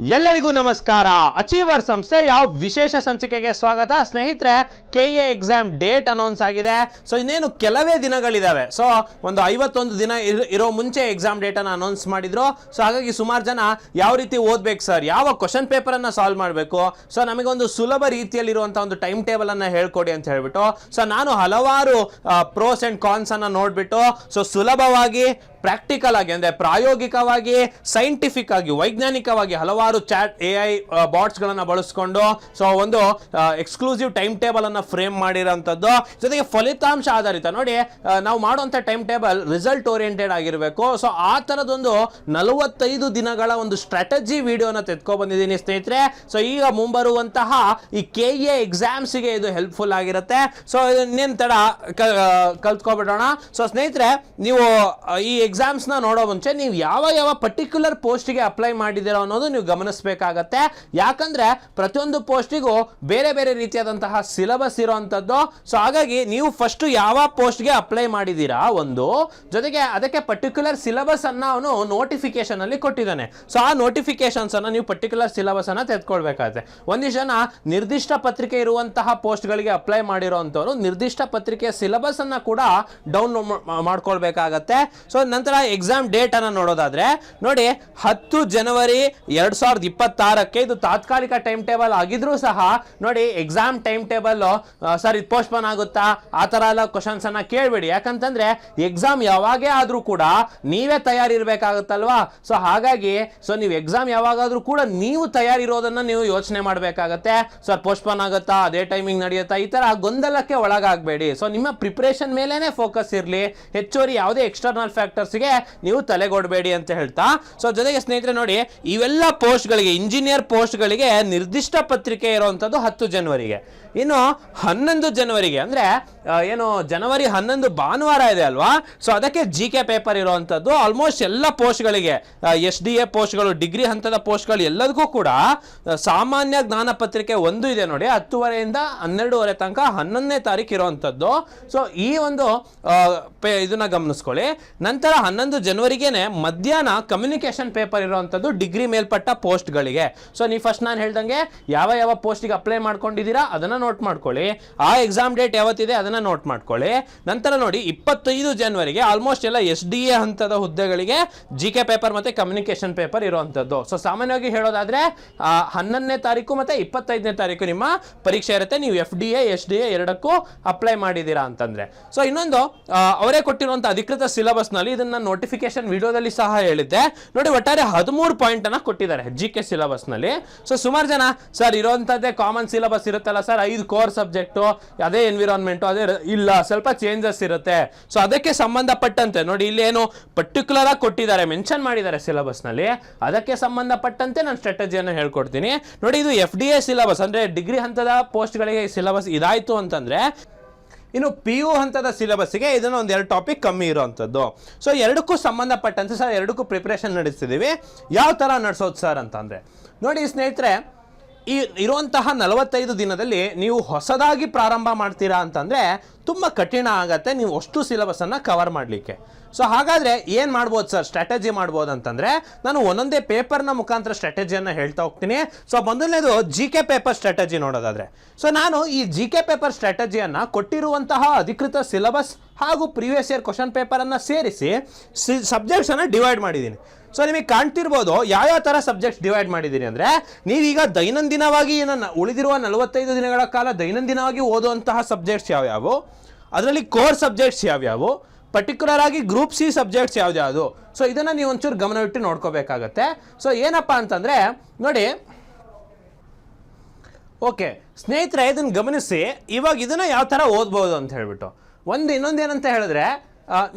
ಎಲ್ಲರಿಗೂ ನಮಸ್ಕಾರ. ಅಚೀವರ್ ಸಂಸ್ಥೆಯ ವಿಶೇಷ ಸಂಚಿಕೆಗೆ ಸ್ವಾಗತ. ಸ್ನೇಹಿತರೆ K A exam date announce ಆಗಿದೆ. ಸೊ ಇನ್ನೇನು ಕೆಲವೇ ದಿನಗಳಿದಾವೆ. ಸೊ ಒಂದು ಐವತ್ತೊಂದು ದಿನ ಇರ್- ಮುಂಚೆ ಎಕ್ಸಾಮ್ ಡೇಟನ್ನು ಅನೌನ್ಸ್ ಮಾಡಿದ್ರು. ಸೊ ಹಾಗಾಗಿ ಸುಮಾರು ಜನ ಯಾವ ರೀತಿ ಓದ್ಬೇಕು ಸರ್ ಯಾವ ಕ್ವಶನ್ ಪೇಪರನ್ನು ಸಾಲ್ವ್ ಮಾಡಬೇಕು? ಸೊ ನಮಗೊಂದು ಸುಲಭ ರೀತಿಯಲ್ಲಿರುವಂಥ ಒಂದು ಟೈಮ್ ಟೇಬಲ್ ಅನ್ನ ಹೇಳ್ಕೊಡಿ ಅಂತ ಹೇಳ್ಬಿಟ್ಟು. ಸೊ ನಾನು ಹಲವಾರು ಪ್ರೋಸ್ ಅಂಡ್ ಕಾನ್ಸ್ ನೋಡಿಬಿಟ್ಟು ನೋಡ್ಬಿಟ್ಟು. ಸೊ ಸುಲಭವಾಗಿ ಪ್ರಾಕ್ಟಿಕಲ್ ಆಗಿ, ಅಂದ್ರೆ ಪ್ರಾಯೋಗಿಕವಾಗಿ ಸೈಂಟಿಫಿಕ್ ಆಗಿ, ವೈಜ್ಞಾನಿಕವಾಗಿ ಹಲವಾರು ಚಾಟ್ ಎ ಐ ಬಾಟ್ಸ್ಗಳನ್ನು ಬಳಸ್ಕೊಂಡು ಸೊ ಒಂದು ಎಕ್ಸ್ಕ್ಲೂಸಿವ್ ಟೈಮ್ ಟೇಬಲ್ ಅನ್ನ ಫ್ರೇಮ್ ಮಾಡಿರೋಂಥದ್ದು. ಜೊತೆಗೆ ಫಲಿತಾಂಶ ಆಧಾರಿತ. ನೋಡಿ ನಾವು ಮಾಡುವಂಥ ಟೈಮ್ ಟೇಬಲ್ ರಿಸಲ್ಟ್ ಓರಿಯೆಂಟೆಡ್ ಆಗಿರಬೇಕು. ಸೊ ಆ ಥರದೊಂದು ನಲವತ್ತೈದು ದಿನಗಳ ಒಂದು ಸ್ಟ್ರಾಟಜಿ ವಿಡಿಯೋನ ತೆತ್ಕೊ ಬಂದಿದ್ದೀನಿ ಸ್ನೇಹಿತರೆ. ಸೊ ಈಗ ಮುಂಬರುವಂತಹ ಈ ಕೆ ಎ ಎಕ್ಸಾಮ್ಸಿಗೆ ಇದು ಹೆಲ್ಪ್ಫುಲ್ ಆಗಿರುತ್ತೆ. ಸೊ ಇನ್ನೇನು ತಡ ಕಲ್ತ್ಕೊಬಿಡೋಣ. ಸೊ ಸ್ನೇಹಿತರೆ, ನೀವು ಈ ಈ ಎಕ್ಸಾಮ್ಸ್ನ ನೋಡೋ ಮುಂಚೆ ನೀವು ಯಾವ ಯಾವ ಪರ್ಟಿಕ್ಯುಲರ್ ಪೋಸ್ಟ್ಗೆ ಅಪ್ಲೈ ಮಾಡಿದ್ದೀರೋ ಅನ್ನೋದು ನೀವು ಗಮನಿಸಬೇಕಾಗತ್ತೆ. ಯಾಕಂದ್ರೆ ಪ್ರತಿಯೊಂದು ಪೋಸ್ಟಿಗೂ ಬೇರೆ ಬೇರೆ ರೀತಿಯಾದಂತಹ ಸಿಲೆಬಸ್ ಇರೋವಂಥದ್ದು ಸೊ ಹಾಗಾಗಿ ನೀವು ಫಸ್ಟ್ ಯಾವ ಪೋಸ್ಟ್ಗೆ ಅಪ್ಲೈ ಮಾಡಿದ್ದೀರಾ ಒಂದು, ಜೊತೆಗೆ ಅದಕ್ಕೆ ಪರ್ಟಿಕ್ಯುಲರ್ ಸಿಲೆಬಸ್ಸನ್ನು ಅವನು ನೋಟಿಫಿಕೇಶನ್ ಅಲ್ಲಿ ಕೊಟ್ಟಿದ್ದಾನೆ. ಸೊ ಆ ನೋಟಿಫಿಕೇಶನ್ಸ್ ಅನ್ನ ನೀವು ಪರ್ಟಿಕ್ಯುಲರ್ ಸಿಲೆಬಸ್ ಅನ್ನ ತೆಗೆದುಕೊಳ್ಬೇಕಾಗುತ್ತೆ. ಒಂದಿಷ್ಟು ಜನ ನಿರ್ದಿಷ್ಟ ಪತ್ರಿಕೆ ಇರುವಂತಹ ಪೋಸ್ಟ್ಗಳಿಗೆ ಅಪ್ಲೈ ಮಾಡಿರೋವಂಥವ್ರು ನಿರ್ದಿಷ್ಟ ಪತ್ರಿಕೆಯ ಸಿಲೆಬಸ್ ಅನ್ನ ಕೂಡ ಡೌನ್ಲೋಡ್ ಮಾಡ್ಕೊಳ್ಬೇಕಾಗತ್ತೆ. ಸೊ ನಂತರ ಎಕ್ಸಾಮ್ ಡೇಟ್ ಅನ್ನ ನೋಡೋದಾದ್ರೆ, ನೋಡಿ ಹತ್ತು ಜನವರಿ ಎರಡ್ ಸಾವಿರದ ಇಪ್ಪತ್ತಾರಕ್ಕೆ ಇದು ತಾತ್ಕಾಲಿಕ ಟೈಮ್ ಟೇಬಲ್ ಆಗಿದ್ರೂ ಸಹ, ನೋಡಿ ಎಕ್ಸಾಮ್ ಟೈಮ್ ಟೇಬಲ್ ಸರ್ ಇದು ಪೋಸ್ಟ್ಪೋನ್ ಆಗುತ್ತಾ? ಆ ಎಲ್ಲ ಕ್ವಶನ್ಸ್ ಅನ್ನ ಕೇಳಬೇಡಿ. ಯಾಕಂತಂದ್ರೆ ಎಕ್ಸಾಮ್ ಯಾವಾಗೇ ಆದ್ರೂ ಕೂಡ ನೀವೇ ತಯಾರಿರ್ಬೇಕಾಗುತ್ತಲ್ವಾ? ಸೊ ಹಾಗಾಗಿ ಸೊ ನೀವು ಎಕ್ಸಾಮ್ ಯಾವಾಗಾದ್ರೂ ಕೂಡ ನೀವು ತಯಾರಿರೋದನ್ನ ನೀವು ಯೋಚನೆ ಮಾಡಬೇಕಾಗತ್ತೆ. ಸರ್ ಪೋಸ್ಟ್ಪೋನ್ ಆಗುತ್ತಾ? ಅದೇ ಟೈಮಿಂಗ್ ನಡೆಯುತ್ತಾ? ಈ ತರ ಗೊಂದಲಕ್ಕೆ ಒಳಗಾಗಬೇಡಿ. ಸೊ ನಿಮ್ಮ ಪ್ರಿಪ್ರೇಷನ್ ಮೇಲೇನೆ ಫೋಕಸ್ ಇರಲಿ. ಹೆಚ್ಚುವರಿ ಯಾವುದೇ ಎಕ್ಸ್ಟರ್ನಲ್ ಫ್ಯಾಕ್ಟರ್ಸ್ಗೆ ನೀವು ತಲೆಗೊಡಬೇಡಿ ಅಂತ ಹೇಳ್ತಾ ಸೊ ಜೊತೆಗೆ ಸ್ನೇಹಿತರೆ ನೋಡಿ, ಇವೆಲ್ಲ ಪೋಸ್ಟ್ಗಳಿಗೆ ಇಂಜಿನಿಯರ್ ಪೋಸ್ಟ್ಗಳಿಗೆ ನಿರ್ದಿಷ್ಟ ಪತ್ರಿಕೆ ಇರುವಂಥದ್ದು ಹತ್ತು ಜನವರಿಗೆ ಇನ್ನು ಹನ್ನೊಂದು ಜನವರಿಗೆ, ಅಂದ್ರೆ ಏನು, ಜನವರಿ ಹನ್ನೊಂದು ಭಾನುವಾರ ಇದೆ ಅಲ್ವಾ? ಸೊ ಅದಕ್ಕೆ ಜಿ ಕೆ ಪೇಪರ್ ಇರುವಂಥದ್ದು ಆಲ್ಮೋಸ್ಟ್ ಎಲ್ಲ ಪೋಸ್ಟ್ಗಳಿಗೆ ಎಸ್ ಡಿ ಎ ಪೋಸ್ಟ್ಗಳು ಡಿಗ್ರಿ ಹಂತದ ಪೋಸ್ಟ್ಗಳು ಎಲ್ಲದಕ್ಕೂ ಕೂಡ ಸಾಮಾನ್ಯ ಜ್ಞಾನ ಪತ್ರಿಕೆ ಒಂದು ಇದೆ ನೋಡಿ, ಹತ್ತುವರೆಯಿಂದ ಹನ್ನೆರಡುವರೆ ತನಕ ಹನ್ನೊಂದನೇ ತಾರೀಕು ಇರುವಂಥದ್ದು ಸೊ ಈ ಒಂದು ಇದನ್ನ ಗಮನಿಸ್ಕೊಳ್ಳಿ. ನಂತರ ಹನ್ನೊಂದು ಜನವರಿಗೇನೆ ಮಧ್ಯಾಹ್ನ ಕಮ್ಯುನಿಕೇಷನ್ ಪೇಪರ್ ಇರುವಂಥದ್ದು ಡಿಗ್ರಿ ಮೇಲ್ಪಟ್ಟ ಪೋಸ್ಟ್ಗಳಿಗೆ. ಸೊ ನೀವು ಫಸ್ಟ್ ನಾನು ಹೇಳ್ದಂಗೆ, ಯಾವ ಯಾವ ಪೋಸ್ಟಿಗೆ ಅಪ್ಲೈ ಮಾಡ್ಕೊಂಡಿದ್ದೀರಾ, ಅದನ್ನ ನೋಟ್ ಮಾಡ್ಕೊಳ್ಳಿ. ಆ ಎಕ್ಸಾಮ್ ಡೇಟ್ ಯಾವತ್ತಿದೆ ಅದನ್ನ ನೋಟ್ ಮಾಡ್ಕೊಳ್ಳಿ. ನಂತರ ನೋಡಿ, ಇಪ್ಪತ್ತೈದು ಜನವರಿಗೆ ಆಲ್ಮೋಸ್ಟ್ ಎಲ್ಲ ಎಸ್ ಡಿ ಎ ಹಂತದ ಹುದ್ದೆಗಳಿಗೆ ಜಿ ಕೆ ಪೇಪರ್ ಮತ್ತೆ ಕಮ್ಯುನಿಕೇಷನ್ ಪೇಪರ್ ಇರುವಂಥದ್ದು ಸೊ ಸಾಮಾನ್ಯವಾಗಿ ಹೇಳೋದಾದ್ರೆ ಹನ್ನೊಂದನೇ ತಾರೀಕು ಮತ್ತೆ ಇಪ್ಪತ್ತೈದನೇ ತಾರೀಕು ನಿಮ್ಮ ಪರೀಕ್ಷೆ ಇರುತ್ತೆ. ನೀವು F D A S D A ಎರಡಕ್ಕೂ ಅಪ್ಲೈ ಮಾಡಿದ್ದೀರಾ ಅಂತಂದ್ರೆ. ಸೊ ಇನ್ನೊಂದು ಅವರೇ ಕೊಟ್ಟಿರುವಂಥ ಅಧಿಕೃತ ಸಿಲೆಬಸ್ನಲ್ಲಿ ಇದನ್ನ ನೋಟಿಫಿಕೇಶನ್ ವಿಡಿಯೋದಲ್ಲಿ ಸಹ ಹೇಳಿದ್ದೆ. ನೋಡಿ, ಒಟ್ಟಾರೆ ಹದಿಮೂರು ಪಾಯಿಂಟ್ ಅನ್ನ ಕೊಟ್ಟಿದ್ದಾರೆ ಜಿ ಕೆ ಸಿಲೆಬಸ್ನಲ್ಲಿ ಸೊ ಸುಮಾರು ಜನ, ಸರ್, ಇರುವಂತದ್ದೇ ಕಾಮನ್ ಸಿಲೆಬಸ್ ಇರುತ್ತಲ್ಲ, ಸರ್, ಐದು ಕೋರ್ ಸಬ್ಜೆಕ್ಟು, ಅದೇ ಎನ್ವಿರಾನ್ಮೆಂಟು ಅದೇ ಇಲ್ಲ, ಸ್ವಲ್ಪ ಚೇಂಜಸ್ ಇರುತ್ತೆ. ಸೊ ಅದಕ್ಕೆ ಸಂಬಂಧಪಟ್ಟಂತೆ, ನೋಡಿ ಇಲ್ಲಿ ಏನು ಪರ್ಟಿಕ್ಯುಲರ್ ಆಗಿ ಕೊಟ್ಟಿದ್ದಾರೆ ಮೆನ್ಷನ್ ಮಾಡಿದ್ದಾರೆ ಸಿಲೆಬಸ್ನಲ್ಲಿ. ಅದಕ್ಕೆ ಸಂಬಂಧಪಟ್ಟಂತೆ ನಾನು ಸ್ಟ್ರಾಟಜಿಯನ್ನು ಹೇಳ್ಕೊಡ್ತೀನಿ. ನೋಡಿ, ಇದು ಎಫ್ ಡಿ ಎ ಸಿಲೆಬಸ್ ಅಂದ್ರೆ ಡಿಗ್ರಿ ಹಂತದ ಪೋಸ್ಟ್ಗಳಿಗೆ ಸಿಲೆಬಸ್ ಇದಾಯ್ತು ಅಂತಂದ್ರೆ, ಇನ್ನು ಪಿ ಯು ಹಂತದ ಸಿಲೆಬಸ್ಗೆ ಇದನ್ನು ಒಂದು ಎರಡು ಟಾಪಿಕ್ ಕಮ್ಮಿ ಇರೋವಂಥದ್ದು ಸೊ ಎರಡಕ್ಕೂ ಸಂಬಂಧಪಟ್ಟಂತೆ ಸರ್, ಎರಡಕ್ಕೂ ಪ್ರಿಪ್ರೇಷನ್ ನಡೆಸ್ತಿದ್ದೀವಿ ಯಾವ ಥರ ನಡೆಸೋದು ಸರ್ ಅಂತಂದರೆ, ನೋಡಿ ಸ್ನೇಹಿತರೆ ಈ ಇರುವಂತಹ ನಲವತ್ತೈದು ದಿನದಲ್ಲಿ ನೀವು ಹೊಸದಾಗಿ ಪ್ರಾರಂಭ ಮಾಡ್ತೀರಾ ಅಂತಂದರೆ ತುಂಬ ಕಠಿಣ ಆಗತ್ತೆ. ನೀವು ಅಷ್ಟು ಸಿಲೆಬಸನ್ನು ಕವರ್ ಮಾಡಲಿಕ್ಕೆ. ಸೊ ಹಾಗಾದರೆ ಏನು ಮಾಡ್ಬೋದು ಸರ್ ಸ್ಟ್ರಾಟಜಿ ಮಾಡ್ಬೋದು ಅಂತಂದರೆ ನಾನು ಒಂದೊಂದೇ ಪೇಪರ್ನ ಮುಖಾಂತರ ಸ್ಟ್ರಾಟಜಿಯನ್ನು ಹೇಳ್ತಾ ಹೋಗ್ತೀನಿ. ಸೊ ಮೊದಲನೇದು ಜಿ ಕೆ ಪೇಪರ್ ಸ್ಟ್ರಾಟಜಿ ನೋಡೋದಾದರೆ. ಸೊ ನಾನು ಈ ಜಿ ಕೆ ಪೇಪರ್ ಸ್ಟ್ರಾಟಜಿಯನ್ನು ಕೊಟ್ಟಿರುವಂತಹ ಅಧಿಕೃತ ಸಿಲೆಬಸ್ ಹಾಗೂ ಪ್ರೀವಿಯಸ್ ಇಯರ್ ಕ್ವಶನ್ ಪೇಪರನ್ನು ಸೇರಿಸಿ ಸಿ ಸಬ್ಜೆಕ್ಟ್ಸನ್ನು ಡಿವೈಡ್ ಮಾಡಿದ್ದೀನಿ. ಸೊ ನಿಮಗೆ ಕಾಣ್ತಿರ್ಬೋದು ಯಾವ್ಯಾವ ಥರ ಸಬ್ಜೆಕ್ಟ್ಸ್ ಡಿವೈಡ್ ಮಾಡಿದ್ದೀನಿ ಅಂದರೆ, ನೀವೀಗ ದೈನಂದಿನವಾಗಿ ನನ್ನ ಉಳಿದಿರುವ ನಲವತ್ತೈದು ದಿನಗಳ ಕಾಲ ದೈನಂದಿನವಾಗಿ ಓದುವಂತಹ ಸಬ್ಜೆಕ್ಟ್ಸ್ ಯಾವ್ಯಾವು? ಅದರಲ್ಲಿ ಕೋರ್ ಸಬ್ಜೆಕ್ಟ್ಸ್ ಯಾವ್ಯಾವು? ಪರ್ಟಿಕ್ಯುಲರ್ ಆಗಿ ಗ್ರೂಪ್ ಸಿ ಸಬ್ಜೆಕ್ಟ್ಸ್ ಯಾವ್ದ್ಯಾವುದು? ಸೊ ಇದನ್ನು ನೀವು ಒಂಚೂರು ಗಮನವಿಟ್ಟು ನೋಡ್ಕೋಬೇಕಾಗತ್ತೆ. ಸೊ ಏನಪ್ಪ ಅಂತಂದರೆ, ನೋಡಿ. ಓಕೆ ಸ್ನೇಹಿತರೆ, ಇದನ್ನು ಗಮನಿಸಿ. ಇವಾಗ ಇದನ್ನು ಯಾವ ಥರ ಓದ್ಬೋದು ಅಂತ ಹೇಳ್ಬಿಟ್ಟು. ಒಂದು ಇನ್ನೊಂದು ಏನಂತ ಹೇಳಿದ್ರೆ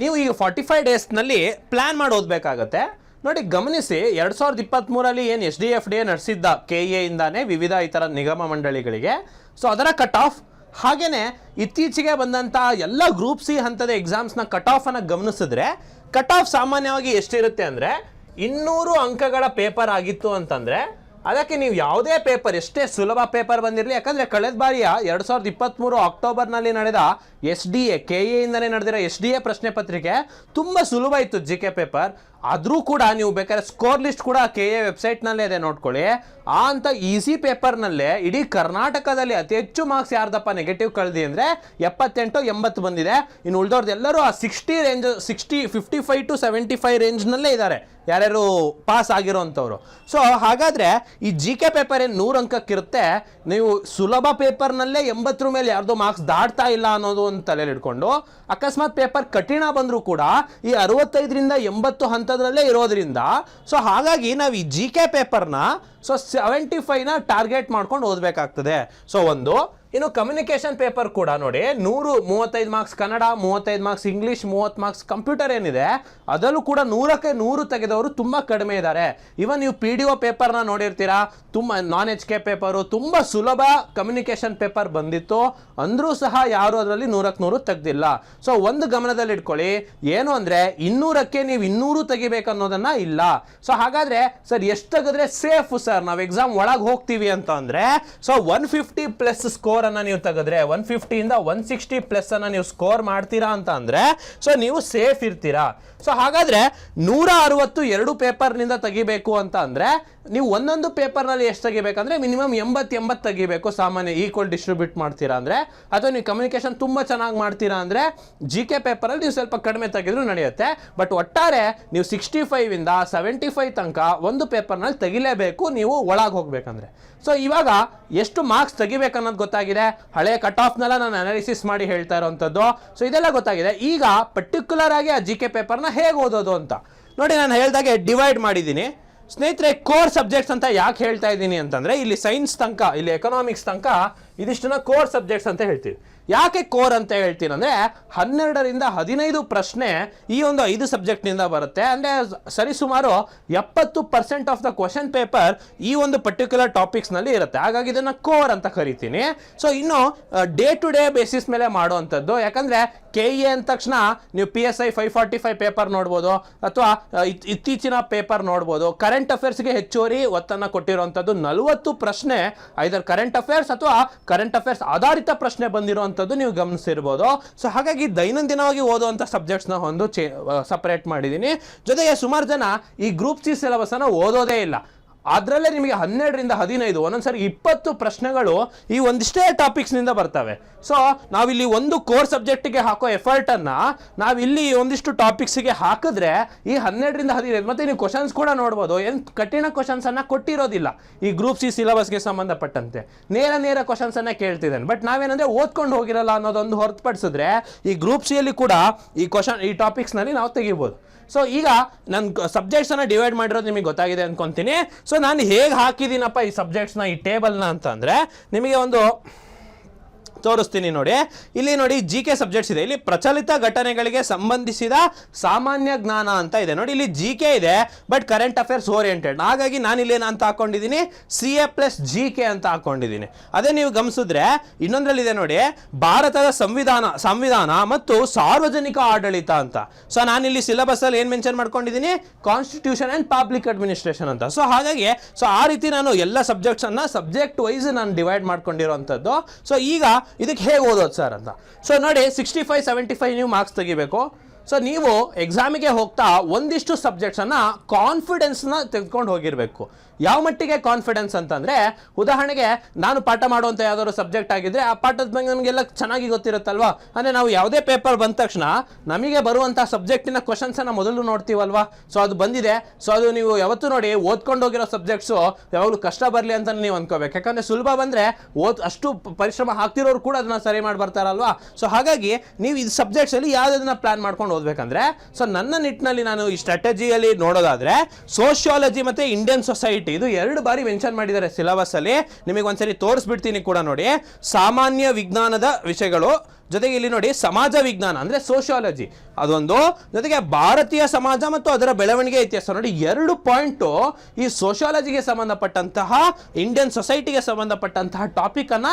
ನೀವು ಈಗ ಫಾರ್ಟಿ ಫೈವ್ ಡೇಸ್ನಲ್ಲಿ ಪ್ಲ್ಯಾನ್ ಮಾಡಿ ಓದಬೇಕಾಗತ್ತೆ. ನೋಡಿ, ಗಮನಿಸಿ, ಎರಡು ಸಾವಿರದ ಇಪ್ಪತ್ತ್ಮೂರಲ್ಲಿ ಏನು ಎಸ್ ಡಿ ಎಫ್ ಡಿ ನಡೆಸಿದ್ದ ಕೆ ಎ ಇಂದಾನೆ ವಿವಿಧ ಈ ಥರ ನಿಗಮ ಮಂಡಳಿಗಳಿಗೆ. ಸೊ ಅದರ ಕಟ್ ಆಫ್ ಹಾಗೆಯೇ ಇತ್ತೀಚೆಗೆ ಬಂದಂಥ ಎಲ್ಲ ಗ್ರೂಪ್ ಸಿ ಹಂತದ ಎಕ್ಸಾಮ್ಸ್ನ ಕಟ್ ಆಫನ್ನು ಗಮನಿಸಿದ್ರೆ ಕಟ್ ಆಫ್ ಸಾಮಾನ್ಯವಾಗಿ ಎಷ್ಟಿರುತ್ತೆ ಅಂದರೆ ಇನ್ನೂರು ಅಂಕಗಳ ಪೇಪರ್ ಆಗಿತ್ತು ಅಂತಂದರೆ ಅದಕ್ಕೆ ನೀವು ಯಾವುದೇ ಪೇಪರ್ ಎಷ್ಟೇ ಸುಲಭ ಪೇಪರ್ ಬಂದಿರಲಿ, ಯಾಕಂದರೆ ಕಳೆದ ಬಾರಿಯ ಎರಡು ಸಾವಿರದ ಇಪ್ಪತ್ತ್ಮೂರು ಅಕ್ಟೋಬರ್ನಲ್ಲಿ ನಡೆದ ಎಸ್ ಡಿ ಎ ಕೆ ಎಯಿಂದಲೇ ನಡೆದಿರೋ ಎಸ್ ಡಿ ಎ ಪ್ರಶ್ನೆ ಪತ್ರಿಕೆ ತುಂಬ ಸುಲಭ ಇತ್ತು ಜಿ ಕೆ ಪೇಪರ್ ಆದರೂ ಕೂಡ ನೀವು ಬೇಕಾದ್ರೆ ಸ್ಕೋರ್ ಲಿಸ್ಟ್ ಕೂಡ ಕೆ ಎ ವೆಬ್ಸೈಟ್ನಲ್ಲೇ ಇದೆ ನೋಡ್ಕೊಳ್ಳಿ. ಆ ಅಂತ ಈಸಿ ಪೇಪರ್ನಲ್ಲೇ ಇಡೀ ಕರ್ನಾಟಕದಲ್ಲಿ ಅತಿ ಹೆಚ್ಚು ಮಾರ್ಕ್ಸ್ ಯಾರ್ದಪ್ಪ ನೆಗೆಟಿವ್ ಕಳ್ದಿ ಅಂದರೆ ಎಪ್ಪತ್ತೆಂಟು, ಎಂಬತ್ತು ಬಂದಿದೆ. ಇನ್ನು ಉಳಿದವ್ರದ್ದು ಎಲ್ಲರೂ ಆ sixty range sixty fifty five to seventy five ರೇಂಜ್ನಲ್ಲೇ ಇದ್ದಾರೆ ಯಾರ್ಯಾರು ಪಾಸ್ ಆಗಿರೋವಂಥವ್ರು ಸೊ ಹಾಗಾದರೆ ಈ ಜಿ ಕೆ ಪೇಪರ್ ಏನು ನೂರು ಅಂಕಕ್ಕಿರುತ್ತೆ? ನೀವು ಸುಲಭ ಪೇಪರ್ನಲ್ಲೇ ಎಂಬತ್ತರ ಮೇಲೆ ಯಾರ್ದೋ ಮಾರ್ಕ್ಸ್ ದಾಟ್ತಾ ಇಲ್ಲ ಅನ್ನೋದು ಒಂದು ತಲೆಯಲ್ಲಿ ಇಟ್ಕೊಂಡು ಅಕಸ್ಮಾತ್ ಪೇಪರ್ ಕಠಿಣ ಬಂದರೂ ಕೂಡ ಈ ಅರವತ್ತೈದರಿಂದ ಎಂಬತ್ತು ಹಂತದಲ್ಲೇ ಇರೋದ್ರಿಂದ ಸೊ ಹಾಗಾಗಿ ನಾವು ಈ ಜಿ ಕೆ ಪೇಪರ್ನ ಸೊ ಸೆವೆಂಟಿ ಫೈವ್ನ ಟಾರ್ಗೆಟ್ ಮಾಡ್ಕೊಂಡು ಓದಬೇಕಾಗ್ತದೆ. ಸೊ ಒಂದು ಇನ್ನು ಕಮ್ಯುನಿಕೇಷನ್ ಪೇಪರ್ ಕೂಡ ನೋಡಿ, ನೂರು ಮೂವತ್ತೈದು ಮಾರ್ಕ್ಸ್ ಕನ್ನಡ, ಮೂವತ್ತೈದು ಮಾರ್ಕ್ಸ್ ಇಂಗ್ಲೀಷ್ ಮೂವತ್ತು ಮಾರ್ಕ್ಸ್ ಕಂಪ್ಯೂಟರ್ ಏನಿದೆ, ಅದರಲ್ಲೂ ಕೂಡ ನೂರಕ್ಕೆ ನೂರು ತೆಗೆದವರು ತುಂಬ ಕಡಿಮೆ ಇದ್ದಾರೆ. ಇವನ್ ನೀವು ಪಿ ಡಿ ಒ ಪೇಪರ್ನ ನೋಡಿರ್ತೀರಾ, ತುಂಬ ನಾನ್ ಎಚ್ ಕೆ ಪೇಪರು ತುಂಬ ಸುಲಭ ಕಮ್ಯುನಿಕೇಷನ್ ಪೇಪರ್ ಬಂದಿತ್ತು, ಅಂದರೂ ಸಹ ಯಾರು ಅದರಲ್ಲಿ ನೂರಕ್ಕೆ ನೂರು ತೆಗೆದಿಲ್ಲ. ಸೊ ಒಂದು ಗಮನದಲ್ಲಿ ಇಟ್ಕೊಳ್ಳಿ, ಏನು ಅಂದರೆ ಇನ್ನೂರಕ್ಕೆ ನೀವು ಇನ್ನೂರು ತೆಗಿಬೇಕು ಅನ್ನೋದನ್ನ ಇಲ್ಲ. ಸೊ ಹಾಗಾದ್ರೆ ಸರ್, ಎಷ್ಟು ತೆಗೆದ್ರೆ ಸೇಫ್ ಸರ್? ನಾವು ಎಕ್ಸಾಮ್ ಒಳಗೆ ಹೋಗ್ತೀವಿ ಅಂತ ಅಂದ್ರೆ so one fifty plus score ಅನ್ನ ನೀವು ತೆಗೆದ್ರೆ ಒನ್ ಫಿಫ್ಟಿಯಿಂದ ಒನ್ ಸಿಕ್ಸ್ಟಿ ಪ್ಲಸ್ ಅನ್ನ ನೀವು ಸ್ಕೋರ್ ಮಾಡ್ತೀರಾ ಅಂತ ಅಂದ್ರೆ ಸೊ ನೀವು ಸೇಫ್ ಇರ್ತೀರಾ. ಸೊ ಹಾಗಾದ್ರೆ ನೂರ ಅರವತ್ತು ಎರಡು ಪೇಪರ್ನಿಂದ ತೆಗಿಬೇಕು ಅಂತ ಅಂದರೆ ನೀವು ಒಂದೊಂದು ಪೇಪರ್ನಲ್ಲಿ ಎಷ್ಟು ತೆಗಿಬೇಕಂದ್ರೆ ಮಿನಿಮಮ್ ಎಂಬತ್ತು ಎಂಬತ್ತು ತೆಗಿಬೇಕು ಸಾಮಾನ್ಯ ಈಕ್ವಲ್ ಡಿಸ್ಟ್ರಿಬ್ಯೂಟ್ ಮಾಡ್ತೀರಾ ಅಂದ್ರೆ. ಅಥವಾ ನೀವು ಕಮ್ಯುನಿಕೇಷನ್ ತುಂಬ ಚೆನ್ನಾಗಿ ಮಾಡ್ತೀರಾ ಅಂದ್ರೆ ಜಿ ಕೆ ಪೇಪರಲ್ಲಿ ನೀವು ಸ್ವಲ್ಪ ಕಡಿಮೆ ತೆಗೆದ್ರೂ ನಡೆಯುತ್ತೆ. ಬಟ್ ಒಟ್ಟಾರೆ ನೀವು ಸಿಕ್ಸ್ಟಿ ಫೈವ್ ಇಂದ ಸೆವೆಂಟಿ ಫೈವ್ ತನಕ ಒಂದು ಪೇಪರ್ನಲ್ಲಿ ತೆಗಿಲೇಬೇಕು, ನೀವು ಒಳಗೆ ಹೋಗ್ಬೇಕಂದ್ರೆ. ಸೊ ಇವಾಗ ಎಷ್ಟು ಮಾರ್ಕ್ಸ್ ತೆಗಿಬೇಕನ್ನೋದು ಗೊತ್ತಾಗಿದೆ. ಹಳೆ ಕಟ್ ಆಫ್ನೆಲ್ಲ ನಾನು ಅನಾಲಿಸಿಸ್ ಮಾಡಿ ಹೇಳ್ತಾ ಇರೋವಂಥದ್ದು ಸೊ ಇದೆಲ್ಲ ಗೊತ್ತಾಗಿದೆ. ಈಗ ಪರ್ಟಿಕ್ಯುಲರ್ ಆಗಿ ಆ ಜಿ ಕೆ ಪೇಪರ್ನ ಹೇಗೆ ಓದೋದು ಅಂತ. ನೋಡಿ, ನಾನು ಹೇಳ್ದಾಗೆ ಡಿವೈಡ್ ಮಾಡಿದ್ದೀನಿ. ಸ್ನೇಹಿತರೆ ಕೋರ್ ಸಬ್ಜೆಕ್ಟ್ಸ್ ಅಂತ ಯಾಕೆ ಹೇಳ್ತಾ ಇದ್ದೀನಿ ಅಂತಂದರೆ, ಇಲ್ಲಿ ಸೈನ್ಸ್ ತನಕ, ಇಲ್ಲಿ ಎಕನಾಮಿಕ್ಸ್ ತನಕ ಇದಿಷ್ಟನ್ನ ಕೋರ್ ಸಬ್ಜೆಕ್ಟ್ಸ್ ಅಂತ ಹೇಳ್ತೀವಿ. ಯಾಕೆ ಕೋರ್ ಅಂತ ಹೇಳ್ತೀನಿ ಅಂದರೆ, ಹನ್ನೆರಡರಿಂದ ಹದಿನೈದು ಪ್ರಶ್ನೆ ಈ ಒಂದು ಐದು ಸಬ್ಜೆಕ್ಟ್ನಿಂದ ಬರುತ್ತೆ. ಅಂದರೆ ಸರಿಸುಮಾರು ಎಪ್ಪತ್ತು percent of the question paper ಈ ಒಂದು ಪರ್ಟಿಕ್ಯುಲರ್ ಟಾಪಿಕ್ಸ್ನಲ್ಲಿ ಇರುತ್ತೆ. ಹಾಗಾಗಿ ಇದನ್ನು ಕೋರ್ ಅಂತ ಕರಿತೀನಿ. ಸೊ ಇನ್ನು ಡೇ ಟು ಡೇ ಬೇಸಿಸ್ ಮೇಲೆ ಮಾಡುವಂಥದ್ದು. ಯಾಕಂದ್ರೆ ಕೆ ಇ ಅಂದ ತಕ್ಷಣ ನೀವು P S I five forty five paper ನೋಡ್ಬೋದು ಅಥವಾ ಇತ್ತೀಚಿನ ಪೇಪರ್ ನೋಡ್ಬೋದು. ಕರೆಂಟ್ ಅಫೇರ್ಸ್ಗೆ ಹೆಚ್ಚುವರಿ ಒತ್ತನ್ನು ಕೊಟ್ಟಿರುವಂಥದ್ದು ನಲವತ್ತು ಪ್ರಶ್ನೆ ಐದರ್ ಕರೆಂಟ್ ಅಫೇರ್ಸ್ ಅಥವಾ ಕರೆಂಟ್ ಅಫೇರ್ಸ್ ಆಧಾರಿತ ಪ್ರಶ್ನೆ ಬಂದಿರುವಂಥದ್ದು ನೀವು ಗಮನಿಸಿರ್ಬೋದು. ಸೊ ಹಾಗಾಗಿ ದೈನಂದಿನವಾಗಿ ಓದುವಂಥ ಸಬ್ಜೆಕ್ಟ್ಸ್ನ ಒಂದು ಚೇ ಸಪ್ರೇಟ್ ಮಾಡಿದ್ದೀನಿ. ಜೊತೆಗೆ ಸುಮಾರು ಜನ ಈ ಗ್ರೂಪ್ ಸಿ ಸಿಲೆಬಸನ್ನು ಓದೋದೇ ಇಲ್ಲ. ಅದರಲ್ಲೇ ನಿಮಗೆ ಹನ್ನೆರಡರಿಂದ ಹದಿನೈದು, ಒಂದೊಂದ್ಸರಿ ಇಪ್ಪತ್ತು ಪ್ರಶ್ನೆಗಳು ಈ ಒಂದಿಷ್ಟೇ ಟಾಪಿಕ್ಸ್ನಿಂದ ಬರ್ತವೆ. ಸೊ ನಾವಿಲ್ಲಿ ಒಂದು ಕೋರ್ ಸಬ್ಜೆಕ್ಟಿಗೆ ಹಾಕೋ ಎಫರ್ಟನ್ನು ನಾವಿಲ್ಲಿ ಒಂದಿಷ್ಟು ಟಾಪಿಕ್ಸಿಗೆ ಹಾಕಿದ್ರೆ ಈ ಹನ್ನೆರಡರಿಂದ ಹದಿನೈದು, ಮತ್ತೆ ನೀವು ಕ್ವಶನ್ಸ್ ಕೂಡ ನೋಡ್ಬೋದು. ಏನು ಕಠಿಣ ಕ್ವಶನ್ಸನ್ನು ಕೊಟ್ಟಿರೋದಿಲ್ಲ. ಈ ಗ್ರೂಪ್ ಸಿ ಸಿಲೆಬಸ್ಗೆ ಸಂಬಂಧಪಟ್ಟಂತೆ. ನೇರ ನೇರ ಕ್ವಶನ್ಸನ್ನು ಕೇಳ್ತಿದ್ದೇನೆ. ಬಟ್ ನಾವೇನಂದ್ರೆ ಓದ್ಕೊಂಡು ಹೋಗಿರಲ್ಲ ಅನ್ನೋದೊಂದು ಹೊರತುಪಡಿಸಿದ್ರೆ ಈ ಗ್ರೂಪ್ ಸಿಯಲ್ಲಿ ಕೂಡ ಈ ಕ್ವಶನ್ ಈ ಟಾಪಿಕ್ಸ್ನಲ್ಲಿ ನಾವು ತೆಗಿಬೋದು. ಸೊ ಈಗ ನನ್ನ ಸಬ್ಜೆಕ್ಟ್ಸನ್ನು ಡಿವೈಡ್ ಮಾಡಿರೋದು ನಿಮಗೆ ಗೊತ್ತಾಗಿದೆ ಅನ್ಕೊಂತೀನಿ. ಸೊ ನಾನು ಹೇಗೆ ಹಾಕಿದ್ದೀನಪ್ಪ ಈ ಸಬ್ಜೆಕ್ಟ್ಸ್ನ ಈ ಟೇಬಲ್ನ ಅಂತಂದರೆ, ನಿಮಗೆ ಒಂದು ತೋರಿಸ್ತೀನಿ ನೋಡಿ. ಇಲ್ಲಿ ನೋಡಿ ಜಿ ಕೆ ಸಬ್ಜೆಕ್ಟ್ಸ್ ಇದೆ. ಇಲ್ಲಿ ಪ್ರಚಲಿತ ಘಟನೆಗಳಿಗೆ ಸಂಬಂಧಿಸಿದ ಸಾಮಾನ್ಯ ಜ್ಞಾನ ಅಂತ ಇದೆ. ನೋಡಿ ಇಲ್ಲಿ ಜಿ ಕೆ ಇದೆ ಬಟ್ ಕರೆಂಟ್ ಅಫೇರ್ಸ್ ಓರಿಯೆಂಟೆಡ್ ಹಾಗಾಗಿ ನಾನು ಇಲ್ಲಿ ಅಂತ ಹಾಕೊಂಡಿದ್ದೀನಿ? C A plus G K ಅಂತ ಹಾಕೊಂಡಿದ್ದೀನಿ. ಅದೇ ನೀವು ಗಮನಿಸಿದ್ರೆ ಇನ್ನೊಂದರಲ್ಲಿದೆ ನೋಡಿ, ಭಾರತದ ಸಂವಿಧಾನ ಸಂವಿಧಾನ ಮತ್ತು ಸಾರ್ವಜನಿಕ ಆಡಳಿತ ಅಂತ. ಸೊ ಇಲ್ಲಿ ಸಿಲೆಬಸ್ ಅಲ್ಲಿ ಏನು ಮೆನ್ಷನ್ ಮಾಡ್ಕೊಂಡಿದ್ದೀನಿ? ಕಾನ್ಸ್ಟಿಟ್ಯೂಷನ್ ಅಂಡ್ ಪಬ್ಲಿಕ್ ಅಡ್ಮಿನಿಸ್ಟ್ರೇಷನ್ ಅಂತ. ಸೊ ಹಾಗಾಗಿ ಸೊ ಆ ರೀತಿ ನಾನು ಎಲ್ಲ ಸಬ್ಜೆಕ್ಟ್ಸನ್ನು ಸಬ್ಜೆಕ್ಟ್ ವೈಸ್ ನಾನು ಡಿವೈಡ್ ಮಾಡ್ಕೊಂಡಿರುವಂತದ್ದು ಸೊ ಈಗ ಇದಕ್ಕೆ ಹೇಗೆ ಓದೋದು ಸರ್ ಅಂತ? ಸೊ ನೋಡಿ ಸಿಕ್ಸ್ಟಿ ಫೈವ್ ಸೆವೆಂಟಿ ಫೈವ್ ನೀವು ಮಾರ್ಕ್ಸ್ ತೆಗಿಬೇಕು. ಸೊ ನೀವು ಎಕ್ಸಾಮಿಗೆ ಹೋಗ್ತಾ ಒಂದಿಷ್ಟು ಸಬ್ಜೆಕ್ಟ್ಸನ್ನು ಕಾನ್ಫಿಡೆನ್ಸ್ನ ತೆಗೆದುಕೊಂಡು ಹೋಗಿರಬೇಕು. ಯಾವ ಮಟ್ಟಿಗೆ ಕಾನ್ಫಿಡೆನ್ಸ್ ಅಂತಂದರೆ, ಉದಾಹರಣೆಗೆ ನಾನು ಪಾಠ ಮಾಡುವಂಥ ಯಾವ್ದಾದ್ರು ಸಬ್ಜೆಕ್ಟ್ ಆಗಿದ್ರೆ ಆ ಪಾಠದ ಬಗ್ಗೆ ನಮಗೆಲ್ಲ ಚೆನ್ನಾಗಿ ಗೊತ್ತಿರುತ್ತಲ್ವಾ? ಅಂದರೆ ನಾವು ಯಾವುದೇ ಪೇಪರ್ ಬಂದ ತಕ್ಷಣ ನಮಗೆ ಬರುವಂಥ ಸಬ್ಜೆಕ್ಟಿನ ಕ್ವಶನ್ಸನ್ನು ಮೊದಲು ನೋಡ್ತೀವಲ್ವಾ? ಸೊ ಅದು ಬಂದಿದೆ. ಸೊ ಅದು ನೀವು ಯಾವತ್ತೂ ನೋಡಿ ಓದ್ಕೊಂಡು ಹೋಗಿರೋ ಸಬ್ಜೆಕ್ಟ್ಸು ಯಾವಾಗಲೂ ಕಷ್ಟ ಬರಲಿ ಅಂತ ನೀವು ಅನ್ಕೋಬೇಕು. ಯಾಕಂದರೆ ಸುಲಭ ಬಂದರೆ ಓದ್ ಅಷ್ಟು ಪರಿಶ್ರಮ ಹಾಕ್ತಿರೋರು ಕೂಡ ಅದನ್ನ ಸರಿ ಮಾಡಿ ಬರ್ತಾರಲ್ವಾ? ಸೊ ಹಾಗಾಗಿ ನೀವು ಇದು ಸಬ್ಜೆಕ್ಟ್ಸಲ್ಲಿ ಯಾವುದನ್ನ ಪ್ಲಾನ್ ಮಾಡ್ಕೊಂಡು ಓದಬೇಕಂದ್ರೆ ಸೊ ನನ್ನ ನಿಟ್ಟಿನಲ್ಲಿ ನಾನು ಈ ಸ್ಟ್ರಾಟಜಿಯಲ್ಲಿ ನೋಡೋದಾದ್ರೆ ಸೋಷಿಯಾಲಜಿ ಮತ್ತು ಇಂಡಿಯನ್ ಸೊಸೈಟಿ ಇದು ಎರಡು ಬಾರಿ ಮೆನ್ಷನ್ ಮಾಡಿದ್ದಾರೆ ಸಿಲಬಸ್ ಅಲ್ಲಿ. ನಿಮಗೆ ಒಂದ್ಸರಿ ತೋರಿಸ್ಬಿಡ್ತೀನಿ ಕೂಡ ನೋಡಿ. ಸಾಮಾನ್ಯ ವಿಜ್ಞಾನದ ವಿಷಯಗಳು ಜೊತೆಗೆ ಇಲ್ಲಿ ನೋಡಿ ಸಮಾಜ ವಿಜ್ಞಾನ, ಅಂದ್ರೆ ಸೋಷಿಯಾಲಜಿ ಅದೊಂದು ಜೊತೆಗೆ ಭಾರತೀಯ ಸಮಾಜ ಮತ್ತು ಅದರ ಬೆಳವಣಿಗೆ ಇತಿಹಾಸ. ನೋಡಿ, ಎರಡು ಪಾಯಿಂಟು ಈ ಸೋಷಿಯಾಲಜಿಗೆ ಸಂಬಂಧಪಟ್ಟಂತಹ ಇಂಡಿಯನ್ ಸೊಸೈಟಿಗೆ ಸಂಬಂಧಪಟ್ಟಂತಹ ಟಾಪಿಕ್ ಅನ್ನ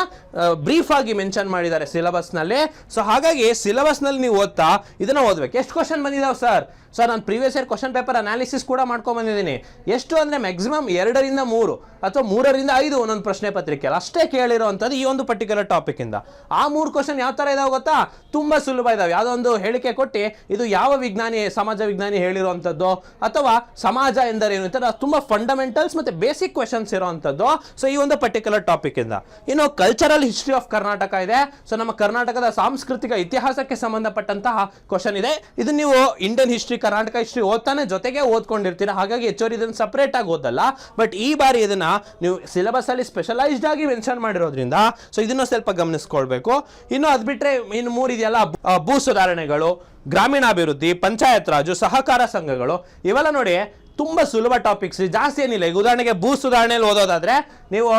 ಬ್ರೀಫ್ ಆಗಿ ಮೆನ್ಷನ್ ಮಾಡಿದ್ದಾರೆ ಸಿಲೆಬಸ್ನಲ್ಲಿ ಸೊ ಹಾಗಾಗಿ ಸಿಲೆಬಸ್ನಲ್ಲಿ ನೀವು ಓದ್ತಾ ಇದನ್ನ ಓದ್ಬೇಕು. ಎಷ್ಟು ಕ್ವಶನ್ ಬಂದಿದಾವೆ ಸರ್ ಸರ್ ನಾನು previous year question paper analysis ಕೂಡ ಮಾಡ್ಕೊಂಡ್ ಬಂದಿದ್ದೀನಿ. ಎಷ್ಟು ಅಂದರೆ ಮ್ಯಾಕ್ಸಿಮಮ್ ಎರಡರಿಂದ ಮೂರು ಅಥವಾ ಮೂರರಿಂದ ಐದು ಒಂದೊಂದು ಪ್ರಶ್ನೆ ಪತ್ರಿಕೆ ಅಷ್ಟೇ ಕೇಳಿರೋವಂಥದ್ದು ಈ ಒಂದು ಪರ್ಟಿಕ್ಯುಲರ್ ಟಾಪಿಕಿಂದ ಆ ಮೂರು ಕ್ವಶನ್ ಯಾವ ಥರ ಇದಾವೆ ಇದಾವೆ ಗೊತ್ತಾ? ತುಂಬಾ ಸುಲಭ ಇದಾವೆ. ಯಾವುದೋ ಒಂದು ಹೇಳಿಕೆ ಕೊಟ್ಟು ಇದು ಯಾವ ವಿಜ್ಞಾನಿ, ಸಮಾಜ ವಿಜ್ಞಾನಿ ಹೇಳಿರುವಂತದ್ದು ಅಥವಾ ಸಮಾಜ ಎಂದರೇನು ಇತರ ತುಂಬಾ ತುಂಬ ಫಂಡಮೆಂಟಲ್ಸ್ ಮತ್ತೆ ಬೇಸಿಕ್ ಕ್ವೆಶನ್ಸ್ ಇರೋವಂಥದ್ದು. ಸೊ ಈ ಒಂದು ಪರ್ಟಿಕ್ಯುಲರ್ ಟಾಪಿಕ್ ಇಂದ. ಇನ್ನು ಕಲ್ಚರಲ್ ಹಿಸ್ಟ್ರಿ ಆಫ್ ಕರ್ನಾಟಕ ಇದೆ. ಸೊ ನಮ್ಮ ಕರ್ನಾಟಕದ ಸಾಂಸ್ಕೃತಿಕ ಇತಿಹಾಸಕ್ಕೆ ಸಂಬಂಧಪಟ್ಟಂತಹ ಕ್ವಶನ್ ಇದೆ. ಇದು ನೀವು ಇಂಡಿಯನ್ ಹಿಸ್ಟ್ರಿ ಕರ್ನಾಟಕ ಹಿಸ್ಟ್ರಿ ಓದ್ತಾನೆ ಜೊತೆಗೆ ಓದ್ಕೊಂಡಿರ್ತೀರಾ. ಹಾಗಾಗಿ ಹೆಚ್ಚುವರಿ ಇದನ್ನು ಸಪ್ರೇಟ್ ಆಗಿ ಓದಲ್ಲ ಬಟ್ ಈ ಬಾರಿ ಇದನ್ನ ನೀವು ಸಿಲೆಬಸ್ ಅಲ್ಲಿ ಸ್ಪೆಷಲೈಸ್ಡ್ ಆಗಿ ಮೆನ್ಷನ್ ಮಾಡಿರೋದ್ರಿಂದ ಸೊ ಇದನ್ನು ಸ್ವಲ್ಪ ಗಮನಿಸ್ಕೊಳ್ಬೇಕು. ಇನ್ನು ಅದ್ ಬಿಟ್ರೆ ಇನ್ನು ಮೂರು ಇದೆಯಲ್ಲ ಆ, ಭೂ ಸುಧಾರಣೆಗಳು ಗ್ರಾಮೀಣಾಭಿವೃದ್ಧಿ ಪಂಚಾಯತ್ ರಾಜು ಸಹಕಾರ ಸಂಘಗಳು ಇವೆಲ್ಲ ನೋಡಿ ತುಂಬ ಸುಲಭ ಟಾಪಿಕ್ಸ್ ಜಾಸ್ತಿ ಏನಿಲ್ಲ. ಈಗ ಉದಾಹರಣೆಗೆ ಭೂ ಸುಧಾರಣೆಯಲ್ಲಿ ಓದೋದಾದ್ರೆ ನೀವು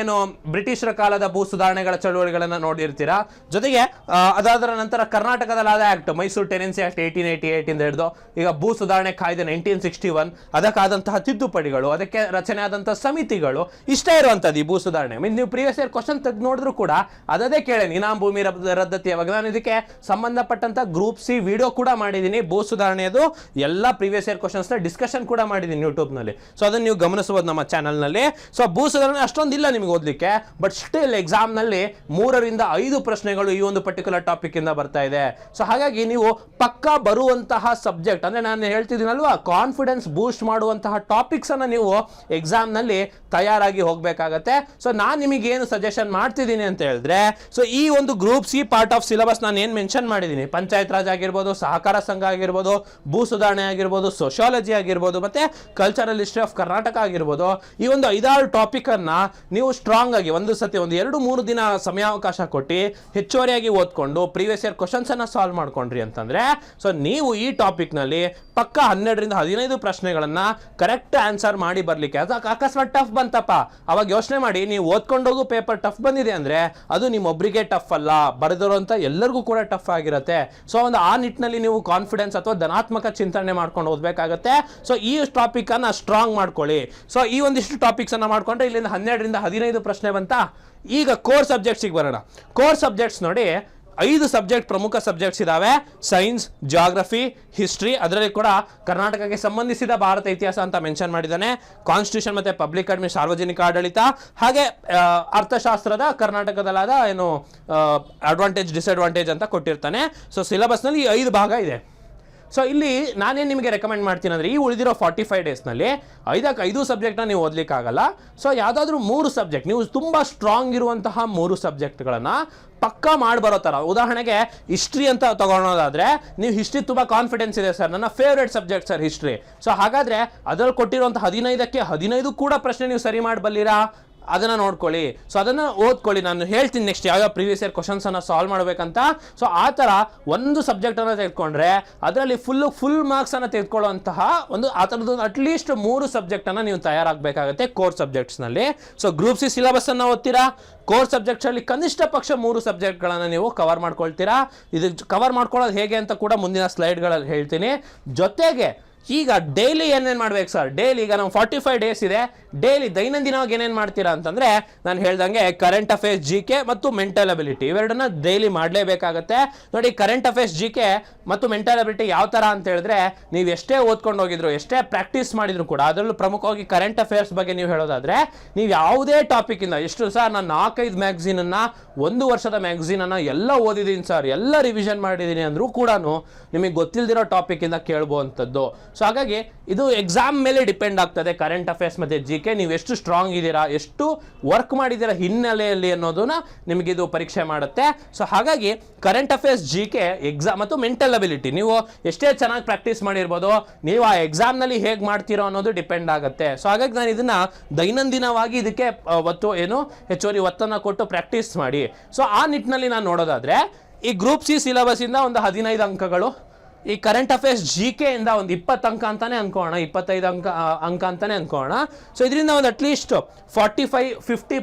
ಏನು ಬ್ರಿಟಿಷರ ಕಾಲದ ಭೂ ಸುಧಾರಣೆಗಳ ಚಳುವಳಿಗಳನ್ನು ನೋಡಿರ್ತೀರಾ? ಜೊತೆಗೆ ಅದಾದರ ನಂತರ ಕರ್ನಾಟಕದಲ್ಲಾದ act, Mysore tenancy act eighteen eighty eight ಇಂದ ಹಿಡಿದು, ಈಗ ಭೂ ಸುಧಾರಣೆ ಕಾಯ್ದೆ ನೈನ್ಟೀನ್ ಸಿಕ್ಸ್ಟಿ ಒನ್ ಅದಕ್ಕಾದಂತಹ ತಿದ್ದುಪಡಿಗಳು, ಅದಕ್ಕೆ ರಚನೆ ಆದಂಥ ಸಮಿತಿಗಳು, ಇಷ್ಟೇ ಇರುವಂಥದ್ದು ಈ ಭೂ ಸುಧಾರಣೆ. ಮೀನ್ಸ್ ನೀವು ಪ್ರೀವಿಯಸ್ ಇಯರ್ ಕ್ವಶನ್ ತೆಗೆದು ನೋಡಿದ್ರು ಕೂಡ ಅದದೇ ಕೇಳಿ ಇನಾಮ್ ಭೂಮಿ ರದ್ದತಿ ಯಾವಾಗ? ನಾನು ಇದಕ್ಕೆ ಸಂಬಂಧಪಟ್ಟಂತ ಗ್ರೂಪ್ ಸಿ ವಿಡಿಯೋ ಕೂಡ ಮಾಡಿದ್ದೀನಿ. ಭೂ ಸುಧಾರಣೆಯದು ಎಲ್ಲ ಪ್ರೀವಿಯಸ್ ಇಯರ್ ಕ್ವಶನ್ಸ್ನ ಡಿಸ್ಕಷನ್ ಕೂಡ ಮಾಡಿದ್ದೀನಿ ಯೂಟ್ಯೂಬ್ನಲ್ಲಿ. ಸೊ ಅದನ್ನು ನೀವು ಗಮನಿಸಬಹುದು ನಮ್ಮ ಚಾನಲ್ನಲ್ಲಿ. ಸೊ ಭೂ ಸುಧಾರಣೆ ಅಷ್ಟೊಂದಿಲ್ಲ ನಿಮಗೆ ಓದಲಿಕ್ಕೆ ಬಟ್ ಸ್ಟಿಲ್ ಎಕ್ಸಾಮ್ನಲ್ಲಿ ಮೂರರಿಂದ ಐದು ಪ್ರಶ್ನೆಗಳು ಈ ಒಂದು ಪರ್ಟಿಕ್ಯುಲರ್ ಟಾಪಿಕ್ ಇಂದ ಬರ್ತಾ ಇದೆ. ಸೊ ಹಾಗಾಗಿ ನೀವು ಪಕ್ಕಾ ಬರುವಂತಹ ಸಬ್ಜೆಕ್ಟ್ ಅಂದ್ರೆ ನಾನು ಹೇಳ್ತಿದ್ದೀನಲ್ವಾ ಕಾನ್ಫಿಡೆನ್ಸ್ ಬೂಸ್ಟ್ ಮಾಡುವಂತಹ ಟಾಪಿಕ್ಸ್ ಅನ್ನ ನೀವು ಎಕ್ಸಾಮ್ನಲ್ಲಿ ತಯಾರಾಗಿ ಹೋಗ್ಬೇಕಾಗತ್ತೆ. ಸೊ ನಾನು ನಿಮಗೆ ಏನು ಸಜೆಷನ್ ಮಾಡ್ತಿದ್ದೀನಿ ಅಂತ ಹೇಳಿದ್ರೆ ಸೊ ಈ ಒಂದು group C part of syllabus ನಾನು ಏನು ಮೆನ್ಷನ್ ಮಾಡಿದ್ದೀನಿ? ಪಂಚಾಯತ್ ರಾಜ್ ಆಗಿರ್ಬೋದು, ಸಹಕಾರ ಸಂಘ ಆಗಿರ್ಬೋದು ಭೂ ಸುಧಾರಣೆ ಆಗಿರ್ಬೋದು ಸೋಶಿಯಾಲಜಿ ಆಗಿರ್ಬೋದು ಮತ್ತೆ ಕಲ್ಚರಲ್ ಹಿಸ್ಟ್ರಿ ಆಫ್ ಕರ್ನಾಟಕ ಆಗಿರ್ಬೋದು, ಈ ಒಂದು ಐದಾರು ಟಾಪಿಕನ್ನು ನೀವು ಸ್ಟ್ರಾಂಗ್ ಆಗಿ ಒಂದು ಸತಿ ಒಂದು ಎರಡು ಮೂರು ದಿನ ಸಮಯಾವಕಾಶ ಕೊಟ್ಟು ಹೆಚ್ಚುವರಿಯಾಗಿ ಓದ್ಕೊಂಡು ಪ್ರೀವಿಯಸ್ ಇಯರ್ ಕ್ವಶನ್ಸನ್ನು ಸಾಲ್ವ್ ಮಾಡ್ಕೊಂಡ್ರಿ ಅಂತಂದ್ರೆ ಸೊ ನೀವು ಈ ಟಾಪಿಕ್ನಲ್ಲಿ ಪಕ್ಕ ಹನ್ನೆರಡರಿಂದ ಹದಿನೈದು ಪ್ರಶ್ನೆಗಳನ್ನು ಕರೆಕ್ಟ್ ಆನ್ಸರ್ ಮಾಡಿ ಬರಲಿಕ್ಕೆ ಅದು ಅಕಸ್ಮಾತ್ ಟಫ್ ಬಂತಪ್ಪ. ಅವಾಗ ಯೋಚನೆ ಮಾಡಿ, ನೀವು ಓದ್ಕೊಂಡೋಗು ಪೇಪರ್ ಟಫ್ ಬಂದಿದೆ ಅಂದ್ರೆ ಅದು ನಿಮ್ಮೊಬ್ಬರಿಗೆ ಟಫ್ ಅಲ್ಲ. ಬರೆದಿರೋಂಥ ಎಲ್ಲರಿಗೂ ಕೂಡ ಟಫ್ ಆಗಿರುತ್ತೆ. ಸೊ ಒಂದು ಆ ನಿಟ್ಟಿನಲ್ಲಿ ನೀವು ಕಾನ್ಫಿಡೆನ್ಸ್ ಅಥವಾ ಧನಾತ್ಮಕ ಚಿಂತನೆ ಮಾಡ್ಕೊಂಡು ಓದಬೇಕಾಗತ್ತೆ. ಸೊ ಈ ಟಾಪಿಕ್ ಅನ್ನ ಸ್ಟ್ರಾಂಗ್ ಮಾಡ್ಕೊಳ್ಳಿ. ಸೊ ಈ ಒಂದಿಷ್ಟು ಟಾಪಿಕ್ಸ್ ಮಾಡಿಕೊಂಡ್ರೆ ಇಲ್ಲಿಂದ ಹನ್ನೆರಡರಿಂದ ಹದಿನೈದು ಪ್ರಶ್ನೆ ಬಂತ? ಈಗ ಕೋರ್ ಸಬ್ಜೆಕ್ಟ್ಸಿಗೆ ಬರೋಣ. ಕೋರ್ ಸಬ್ಜೆಕ್ಟ್ಸ್ ನೋಡಿ, ಐದು ಸಬ್ಜೆಕ್ಟ್ ಪ್ರಮುಖ ಸಬ್ಜೆಕ್ಟ್ಸ್ ಇದಾವೆ. ಸೈನ್ಸ್ ಜಾಗ್ರಫಿ ಹಿಸ್ಟ್ರಿ ಅದರಲ್ಲಿ ಕೂಡ ಕರ್ನಾಟಕಕ್ಕೆ ಸಂಬಂಧಿಸಿದ ಭಾರತ ಇತಿಹಾಸ ಅಂತ ಮೆನ್ಷನ್ ಮಾಡಿದ್ದಾನೆ. ಕಾನ್ಸ್ಟಿಟ್ಯೂಷನ್ ಮತ್ತೆ ಪಬ್ಲಿಕ್ ಅಡ್ಮಿನ್ ಸಾರ್ವಜನಿಕ ಆಡಳಿತ. ಹಾಗೆ ಅರ್ಥಶಾಸ್ತ್ರದ ಕರ್ನಾಟಕದಲ್ಲಾದ ಏನು ಅಡ್ವಾಂಟೇಜ್ ಡಿಸ್ಅಡ್ವಾಂಟೇಜ್ ಅಂತ ಕೊಟ್ಟಿರ್ತಾನೆ. ಸೊ ಸಿಲೆಬಸ್ನಲ್ಲಿ ಈ ಐದು ಭಾಗ ಇದೆ. ಸೊ ಇಲ್ಲಿ ನಾನೇನು ನಿಮಗೆ ರೆಕಮೆಂಡ್ ಮಾಡ್ತೀನಿ ಅಂದರೆ ಈ ಉಳಿದಿರೋ ಫಾರ್ಟಿ ಫೈವ್ ಡೇಸ್ನಲ್ಲಿ ಐದಕ್ಕೆ ಐದು ಸಬ್ಜೆಕ್ಟ್ನ ನೀವು ಓದಲಿಕ್ಕಾಗಲ್ಲ. ಸೊ ಯಾವುದಾದ್ರೂ ಮೂರು ಸಬ್ಜೆಕ್ಟ್ ನೀವು ತುಂಬ ಸ್ಟ್ರಾಂಗ್ ಇರುವಂತಹ ಮೂರು ಸಬ್ಜೆಕ್ಟ್ಗಳನ್ನು ಪಕ್ಕಾ ಮಾಡಿ ಬರೋ ಥರ ಉದಾಹರಣೆಗೆ ಹಿಸ್ಟ್ರಿ ಅಂತ ತೊಗೊಳೋದಾದರೆ, ನೀವು ಹಿಸ್ಟ್ರಿ ತುಂಬ ಕಾನ್ಫಿಡೆನ್ಸ್ ಇದೆ ಸರ್. ನನ್ನ favourite subject sir history so ಹಾಗಾದರೆ ಅದರಲ್ಲಿ ಕೊಟ್ಟಿರುವಂಥ ಹದಿನೈದಕ್ಕೆ ಹದಿನೈದು ಕೂಡ ಪ್ರಶ್ನೆ ನೀವು ಸರಿ ಮಾಡಬಲ್ಲಿರಾ? ಅದನ್ನ ನೋಡ್ಕೊಳ್ಳಿ. ಸೊ ಅದನ್ನ ಓದ್ಕೊಳ್ಳಿ. ನಾನು ಹೇಳ್ತೀನಿ ನೆಕ್ಸ್ಟ್ ಯಾವ್ಯಾವ ಪ್ರೀವಿಯಸ್ ಇಯರ್ ಕ್ವಶನ್ಸ್ ಅನ್ನ ಸಾಲ್ವ್ ಮಾಡಬೇಕಂತ. ಸೊ ಆ ಥರ ಒಂದು ಸಬ್ಜೆಕ್ಟನ್ನು ತೆಗೆದುಕೊಂಡ್ರೆ, ಅದರಲ್ಲಿ ಫುಲ್ ಫುಲ್ ಮಾರ್ಕ್ಸ್ ಅನ್ನ ತೆಗೆದುಕೊಳ್ಳುವಂತಹ ಒಂದು, ಆ ಥರದ್ದು ಅಟ್ಲೀಸ್ಟ್ ಮೂರು ಸಬ್ಜೆಕ್ಟನ್ನು ನೀವು ತಯಾರಾಗಬೇಕಾಗುತ್ತೆ ಕೋರ್ ಸಬ್ಜೆಕ್ಟ್ಸ್ನಲ್ಲಿ ಸೊ ಗ್ರೂಪ್ ಸಿ ಸಿಲೆಬಸ್ ಅನ್ನ ಓದ್ತೀರಾ? ಕೋರ್ ಸಬ್ಜೆಕ್ಟ್ಸ್ ಅಲ್ಲಿ ಕನಿಷ್ಠ ಪಕ್ಷ ಮೂರು ಸಬ್ಜೆಕ್ಟ್ಗಳನ್ನು ನೀವು ಕವರ್ ಮಾಡ್ಕೊಳ್ತೀರಾ? ಇದು ಕವರ್ ಮಾಡ್ಕೊಳ್ಳೋದು ಹೇಗೆ ಅಂತ ಕೂಡ ಮುಂದಿನ ಸ್ಲೈಡ್ಗಳಲ್ಲಿ ಹೇಳ್ತೀನಿ. ಜೊತೆಗೆ ಈಗ ಡೈಲಿ ಏನೇನು ಮಾಡ್ಬೇಕು ಸರ್ ಡೈಲಿ ಈಗ ನಾವು ಫಾರ್ಟಿ ಫೈವ್ ಡೇಸ್ ಇದೆ ಡೈಲಿ ದೈನಂದಿನವಾಗಿ ಏನೇನು ಮಾಡ್ತೀರಾ ಅಂತಂದ್ರೆ ನಾನು ಹೇಳ್ದಂಗೆ ಕರೆಂಟ್ ಅಫೇರ್ಸ್ ಜಿ ಕೆ ಮತ್ತು ಮೆಂಟಲ್ ಅಬಿಲಿಟಿ ಇವೆರಡನ್ನ ಡೈಲಿ ಮಾಡಲೇಬೇಕಾಗತ್ತೆ. ನೋಡಿ ಕರೆಂಟ್ ಅಫೇರ್ಸ್ ಜಿ ಕೆ ಮತ್ತು ಮೆಂಟಲ್ ಅಬಿಲಿಟಿ ಯಾವ ಥರ ಅಂತ ಹೇಳಿದ್ರೆ ನೀವು ಎಷ್ಟೇ ಓದ್ಕೊಂಡು ಹೋಗಿದ್ರು, ಎಷ್ಟೇ ಪ್ರಾಕ್ಟೀಸ್ ಮಾಡಿದ್ರು ಕೂಡ, ಅದರಲ್ಲೂ ಪ್ರಮುಖವಾಗಿ ಕರೆಂಟ್ ಅಫೇರ್ಸ್ ಬಗ್ಗೆ ನೀವು ಹೇಳೋದಾದ್ರೆ ನೀವು ಯಾವುದೇ ಟಾಪಿಕ್ ಇಂದ, ಎಷ್ಟು ಸರ್ ನಾನು ನಾಲ್ಕೈದು ಮ್ಯಾಗ್ಝೀನನ್ನು ಒಂದು ವರ್ಷದ ಮ್ಯಾಗ್ಝೀನನ್ನು ಎಲ್ಲ ಓದಿದ್ದೀನಿ ಸರ್ ಎಲ್ಲ ರಿವಿಷನ್ ಮಾಡಿದ್ದೀನಿ ಅಂದ್ರೂ ಕೂಡ ನಿಮಗೆ ಗೊತ್ತಿಲ್ದಿರೋ ಟಾಪಿಕ್ ಇಂದ ಕೇಳ್ಬೋವಂಥದ್ದು ಸೊ ಹಾಗಾಗಿ ಇದು ಎಕ್ಸಾಮ್ ಮೇಲೆ ಡಿಪೆಂಡ್ ಆಗ್ತದೆ ಕರೆಂಟ್ ಅಫೇರ್ಸ್ ಮತ್ತೆ ಜಿ ಕೆ ನೀವು ಎಷ್ಟು ಸ್ಟ್ರಾಂಗ್ ಇದ್ದೀರಾ, ಎಷ್ಟು ವರ್ಕ್ ಮಾಡಿದ್ದೀರಾ ಹಿನ್ನೆಲೆಯಲ್ಲಿ ಅನ್ನೋದನ್ನ ನಿಮಗೆ ಇದು ಪರೀಕ್ಷೆ ಮಾಡುತ್ತೆ. ಸೊ ಹಾಗಾಗಿ current affairs G K exam ಮತ್ತು ಮೆಂಟಲ್ ಅಬಿಲಿಟಿ ನೀವು ಎಷ್ಟೇ ಚೆನ್ನಾಗಿ ಪ್ರಾಕ್ಟೀಸ್ ಮಾಡಿರ್ಬೋದು, ನೀವು ಆ ಎಕ್ಸಾಮ್ನಲ್ಲಿ ಹೇಗೆ ಮಾಡ್ತೀರೋ ಅನ್ನೋದು ಡಿಪೆಂಡ್ ಆಗುತ್ತೆ. ಸೊ ಹಾಗಾಗಿ ನಾನು ಇದನ್ನ ದೈನಂದಿನವಾಗಿ ಇದಕ್ಕೆ ಒತ್ತು ಏನು, ಹೆಚ್ಚುವರಿ ಒತ್ತನ್ನು ಕೊಟ್ಟು ಪ್ರಾಕ್ಟೀಸ್ ಮಾಡಿ. ಸೊ ಆ ನಿಟ್ಟಿನಲ್ಲಿ ನಾನು ನೋಡೋದಾದ್ರೆ ಈ ಗ್ರೂಪ್ ಸಿ ಸಿಲೆಬಸ್ ಇಂದ ಒಂದು ಹದಿನೈದು ಅಂಕಗಳು ಈ ಕರೆಂಟ್ ಅಫೇರ್ಸ್ ಜಿ ಕೆ ಇಂದ ಒಂದು ಇಪ್ಪತ್ತು ಅಂಕ ಅಂತಾನೆ ಅನ್ಕೋಣ, ಇಪ್ಪತ್ತೈದು ಅಂಕ ಅಂಕ ಅಂತಾನೆ ಅನ್ಕೋಣ. ಸೊ ಇದರಿಂದ ಒಂದು at least forty five fifty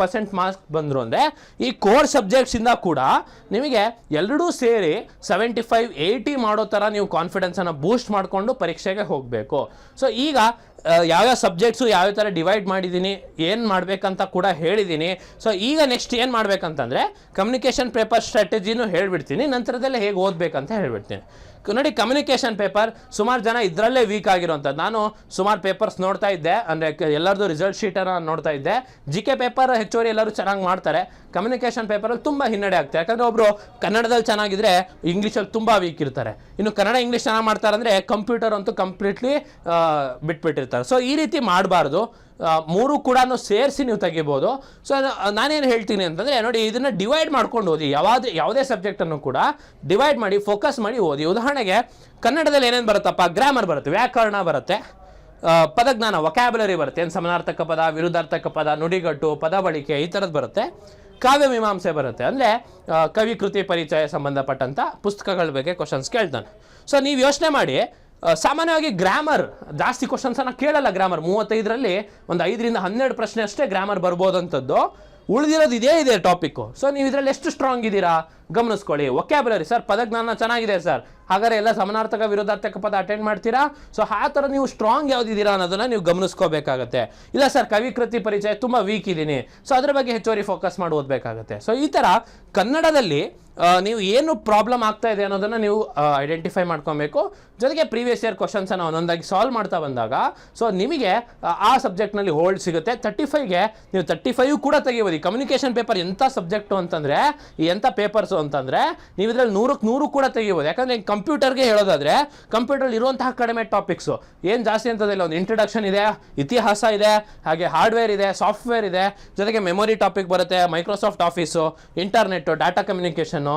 percent marks ಬಂದರು ಅಂದರೆ, ಈ ಕೋರ್ ಸಬ್ಜೆಕ್ಟ್ಸಿಂದ ಕೂಡ ನಿಮಗೆ ಎರಡೂ ಸೇರಿ ಸೆವೆಂಟಿ ಫೈವ್ ಏಯ್ಟಿ ಮಾಡೋ ಥರ ನೀವು ಕಾನ್ಫಿಡೆನ್ಸನ್ನು ಬೂಸ್ಟ್ ಮಾಡಿಕೊಂಡು ಪರೀಕ್ಷೆಗೆ ಹೋಗಬೇಕು. ಸೊ ಈಗ ಯಾವ್ಯಾವ ಸಬ್ಜೆಕ್ಟ್ಸು ಯಾವ್ಯಾವ ಥರ ಡಿವೈಡ್ ಮಾಡಿದ್ದೀನಿ, ಏನು ಮಾಡಬೇಕಂತ ಕೂಡ ಹೇಳಿದ್ದೀನಿ. ಸೊ ಈಗ ನೆಕ್ಸ್ಟ್ ಏನು ಮಾಡಬೇಕಂತಂದರೆ ಕಮ್ಯುನಿಕೇಷನ್ ಪೇಪರ್ ಸ್ಟ್ರಾಟಜಿನೂ ಹೇಳಿಬಿಡ್ತೀನಿ, ನಂತರದಲ್ಲೇ ಹೇಗೆ ಓದಬೇಕಂತ ಹೇಳಿಬಿಡ್ತೀನಿ. ನೋಡಿ ಕಮ್ಯುನಿಕೇಷನ್ ಪೇಪರ್ ಸುಮಾರು ಜನ ಇದರಲ್ಲೇ ವೀಕ್ ಆಗಿರುವಂಥದ್ದು ನಾನು ಸುಮಾರು ಪೇಪರ್ಸ್ ನೋಡ್ತಾ ಇದ್ದೆ, ಅಂದರೆ ಎಲ್ಲರದು ರಿಸಲ್ಟ್ ಶೀಟನ್ನು ನೋಡ್ತಾ ಇದ್ದೆ. ಜಿ ಕೆ ಪೇಪರ್ ಹೆಚ್ಚುವರಿ ಎಲ್ಲರೂ ಚೆನ್ನಾಗಿ ಮಾಡ್ತಾರೆ. ಕಮ್ಯುನಿಕೇಷನ್ ಪೇಪರಲ್ಲಿ ತುಂಬ ಹಿನ್ನಡೆ ಆಗ್ತದೆ ಯಾಕಂದರೆ ಒಬ್ಬರು ಕನ್ನಡದಲ್ಲಿ ಚೆನ್ನಾಗಿದ್ದರೆ ಇಂಗ್ಲೀಷಲ್ಲಿ ತುಂಬ ವೀಕ್ ಇರ್ತಾರೆ. ಇನ್ನು ಕನ್ನಡ ಇಂಗ್ಲೀಷ್ ಚೆನ್ನಾಗಿ ಮಾಡ್ತಾರೆ ಅಂದರೆ ಕಂಪ್ಯೂಟರ್ ಅಂತೂ ಕಂಪ್ಲೀಟ್ಲಿ ಬಿಟ್ಬಿಟ್ಟಿರ್ತಾರೆ. ಸೊ ಈ ರೀತಿ ಮಾಡಬಾರ್ದು. ಮೂರು ಕೂಡ ಸೇರಿಸಿ ನೀವು ತೆಗಿಬೋದು. ಸೊ ನಾನೇನು ಹೇಳ್ತೀನಿ ಅಂತಂದರೆ, ನೋಡಿ, ಇದನ್ನು ಡಿವೈಡ್ ಮಾಡ್ಕೊಂಡು ಓದಿ. ಯಾವ್ದು, ಯಾವುದೇ ಸಬ್ಜೆಕ್ಟನ್ನು ಕೂಡ ಡಿವೈಡ್ ಮಾಡಿ ಫೋಕಸ್ ಮಾಡಿ ಓದಿ. ಉದಾಹರಣೆಗೆ, ಕನ್ನಡದಲ್ಲಿ ಏನೇನು ಬರುತ್ತಪ್ಪ? ಗ್ರಾಮರ್ ಬರುತ್ತೆ, ವ್ಯಾಕರಣ ಬರುತ್ತೆ ಪದಜ್ಞಾನ ವೊಕ್ಯಾಬುಲರಿ ಬರುತ್ತೆ. ಏನು ಸಮಾನಾರ್ಥಕ ಪದ, ವಿರುದ್ಧಾರ್ಥಕ ಪದ, ನುಡಿಗಟ್ಟು, ಪದ ಬಳಕೆ, ಈ ಥರದ್ದು ಬರುತ್ತೆ. ಕಾವ್ಯ ಮೀಮಾಂಸೆ ಬರುತ್ತೆ. ಅಂದರೆ ಕವಿ ಕೃತಿ ಪರಿಚಯ ಸಂಬಂಧಪಟ್ಟಂಥ ಪುಸ್ತಕಗಳ ಬಗ್ಗೆ ಕ್ವಶನ್ಸ್ ಕೇಳ್ತಾನೆ. ಸೊ ನೀವು ಯೋಚನೆ ಮಾಡಿ ಸಾಮಾನ್ಯವಾಗಿ ಗ್ರಾಮರ್ ಜಾಸ್ತಿ ಕ್ವಶನ್ಸನ್ನು ಕೇಳಲ್ಲ ಗ್ರಾಮರ್ ಮೂವತ್ತೈದರಲ್ಲಿ ಒಂದು ಐದರಿಂದ ಹನ್ನೆರಡು ಪ್ರಶ್ನೆ ಅಷ್ಟೇ ಗ್ರಾಮರ್ ಬರ್ಬೋದಂಥದ್ದು. ಉಳಿದಿರೋದು ಇದೇ ಇದೆ ಟಾಪಿಕ್ಕು ಸೊ ನೀವು ಇದರಲ್ಲಿ ಎಷ್ಟು ಸ್ಟ್ರಾಂಗ್ ಇದ್ದೀರಾ? ಗಮನಿಸ್ಕೊಳ್ಳಿ. ಒಕ್ಯಾಬುಲರಿ ಸರ್ ಪದಜ್ಞಾನ ಚೆನ್ನಾಗಿದೆ ಸರ್ ಹಾಗಾದ್ರೆ ಎಲ್ಲ ಸಮಾನಾರ್ಥಕ ವಿರೋಧಾರ್ಥಕ ಪದ ಅಟೆಂಡ್ ಮಾಡ್ತೀರಾ? ಸೊ ಆ ಥರ ನೀವು ಸ್ಟ್ರಾಂಗ್ ಯಾವ್ದಿದ್ದೀರಾ ಅನ್ನೋದನ್ನ ನೀವು ಗಮನಿಸ್ಕೋಬೇಕಾಗತ್ತೆ. ಇಲ್ಲ ಸರ್ ಕವಿ ಕೃತಿ ಪರಿಚಯ ತುಂಬ ವೀಕ್ ಇದ್ದೀನಿ. ಸೊ ಅದ್ರ ಬಗ್ಗೆ ಹೆಚ್ಚುವರಿ ಫೋಕಸ್ ಮಾಡಿ ಓದಬೇಕಾಗತ್ತೆ. ಸೊ ಈ ಥರ ಕನ್ನಡದಲ್ಲಿ ನೀವು ಏನು ಪ್ರಾಬ್ಲಮ್ ಆಗ್ತಾ ಇದೆ ಅನ್ನೋದನ್ನು ನೀವು ಐಡೆಂಟಿಫೈ ಮಾಡ್ಕೊಬೇಕು. ಜೊತೆಗೆ ಪ್ರೀವಿಯಸ್ ಇಯರ್ ಕ್ವಶನ್ಸನ್ನು ಒಂದೊಂದಾಗಿ ಸಾಲ್ವ್ ಮಾಡ್ತಾ ಬಂದಾಗ ಸೊ ನಿಮಗೆ ಆ, ಸಬ್ಜೆಕ್ಟ್ ಸಬ್ಜೆಕ್ಟ್ನಲ್ಲಿ ಹೋಲ್ಡ್ ಸಿಗುತ್ತೆ. ತರ್ಟಿ ಫೈವ್ಗೆ ನೀವು ತರ್ಟಿ ಫೈವ್ ಕೂಡ ತೆಗಿಬೋದು ಕಮ್ಯುನಿಕೇಷನ್ ಪೇಪರ್ ಎಂಥ ಸಬ್ಜೆಕ್ಟು ಅಂತಂದರೆ ಎಂಥ ಪೇಪರ್ಸು ಅಂತಂದರೆ ನೀವು ಇದರಲ್ಲಿ ನೂರಕ್ಕೆ ನೂರು ಕೂಡ ತೆಗಿಬೋದು. ಯಾಕಂದರೆ ಕಂಪ್ಯೂಟರ್ಗೆ ಹೇಳೋದಾದರೆ ಕಂಪ್ಯೂಟರ್ ಇರುವಂತಹ ಕಡಿಮೆ ಟಾಪಿಕ್ಸು ಏನು ಜಾಸ್ತಿ ಅಂತದಿಲ್ಲ, ಒಂದು ಇಂಟ್ರಡಕ್ಷನ್ ಇದೆ, ಇತಿಹಾಸ ಇದೆ, ಹಾಗೆ ಹಾರ್ಡ್ವೇರ್ ಇದೆ ಸಾಫ್ಟ್ವೇರ್ ಇದೆ, ಜೊತೆಗೆ ಮೆಮೊರಿ ಟಾಪಿಕ್ ಬರುತ್ತೆ Microsoft office internet data communication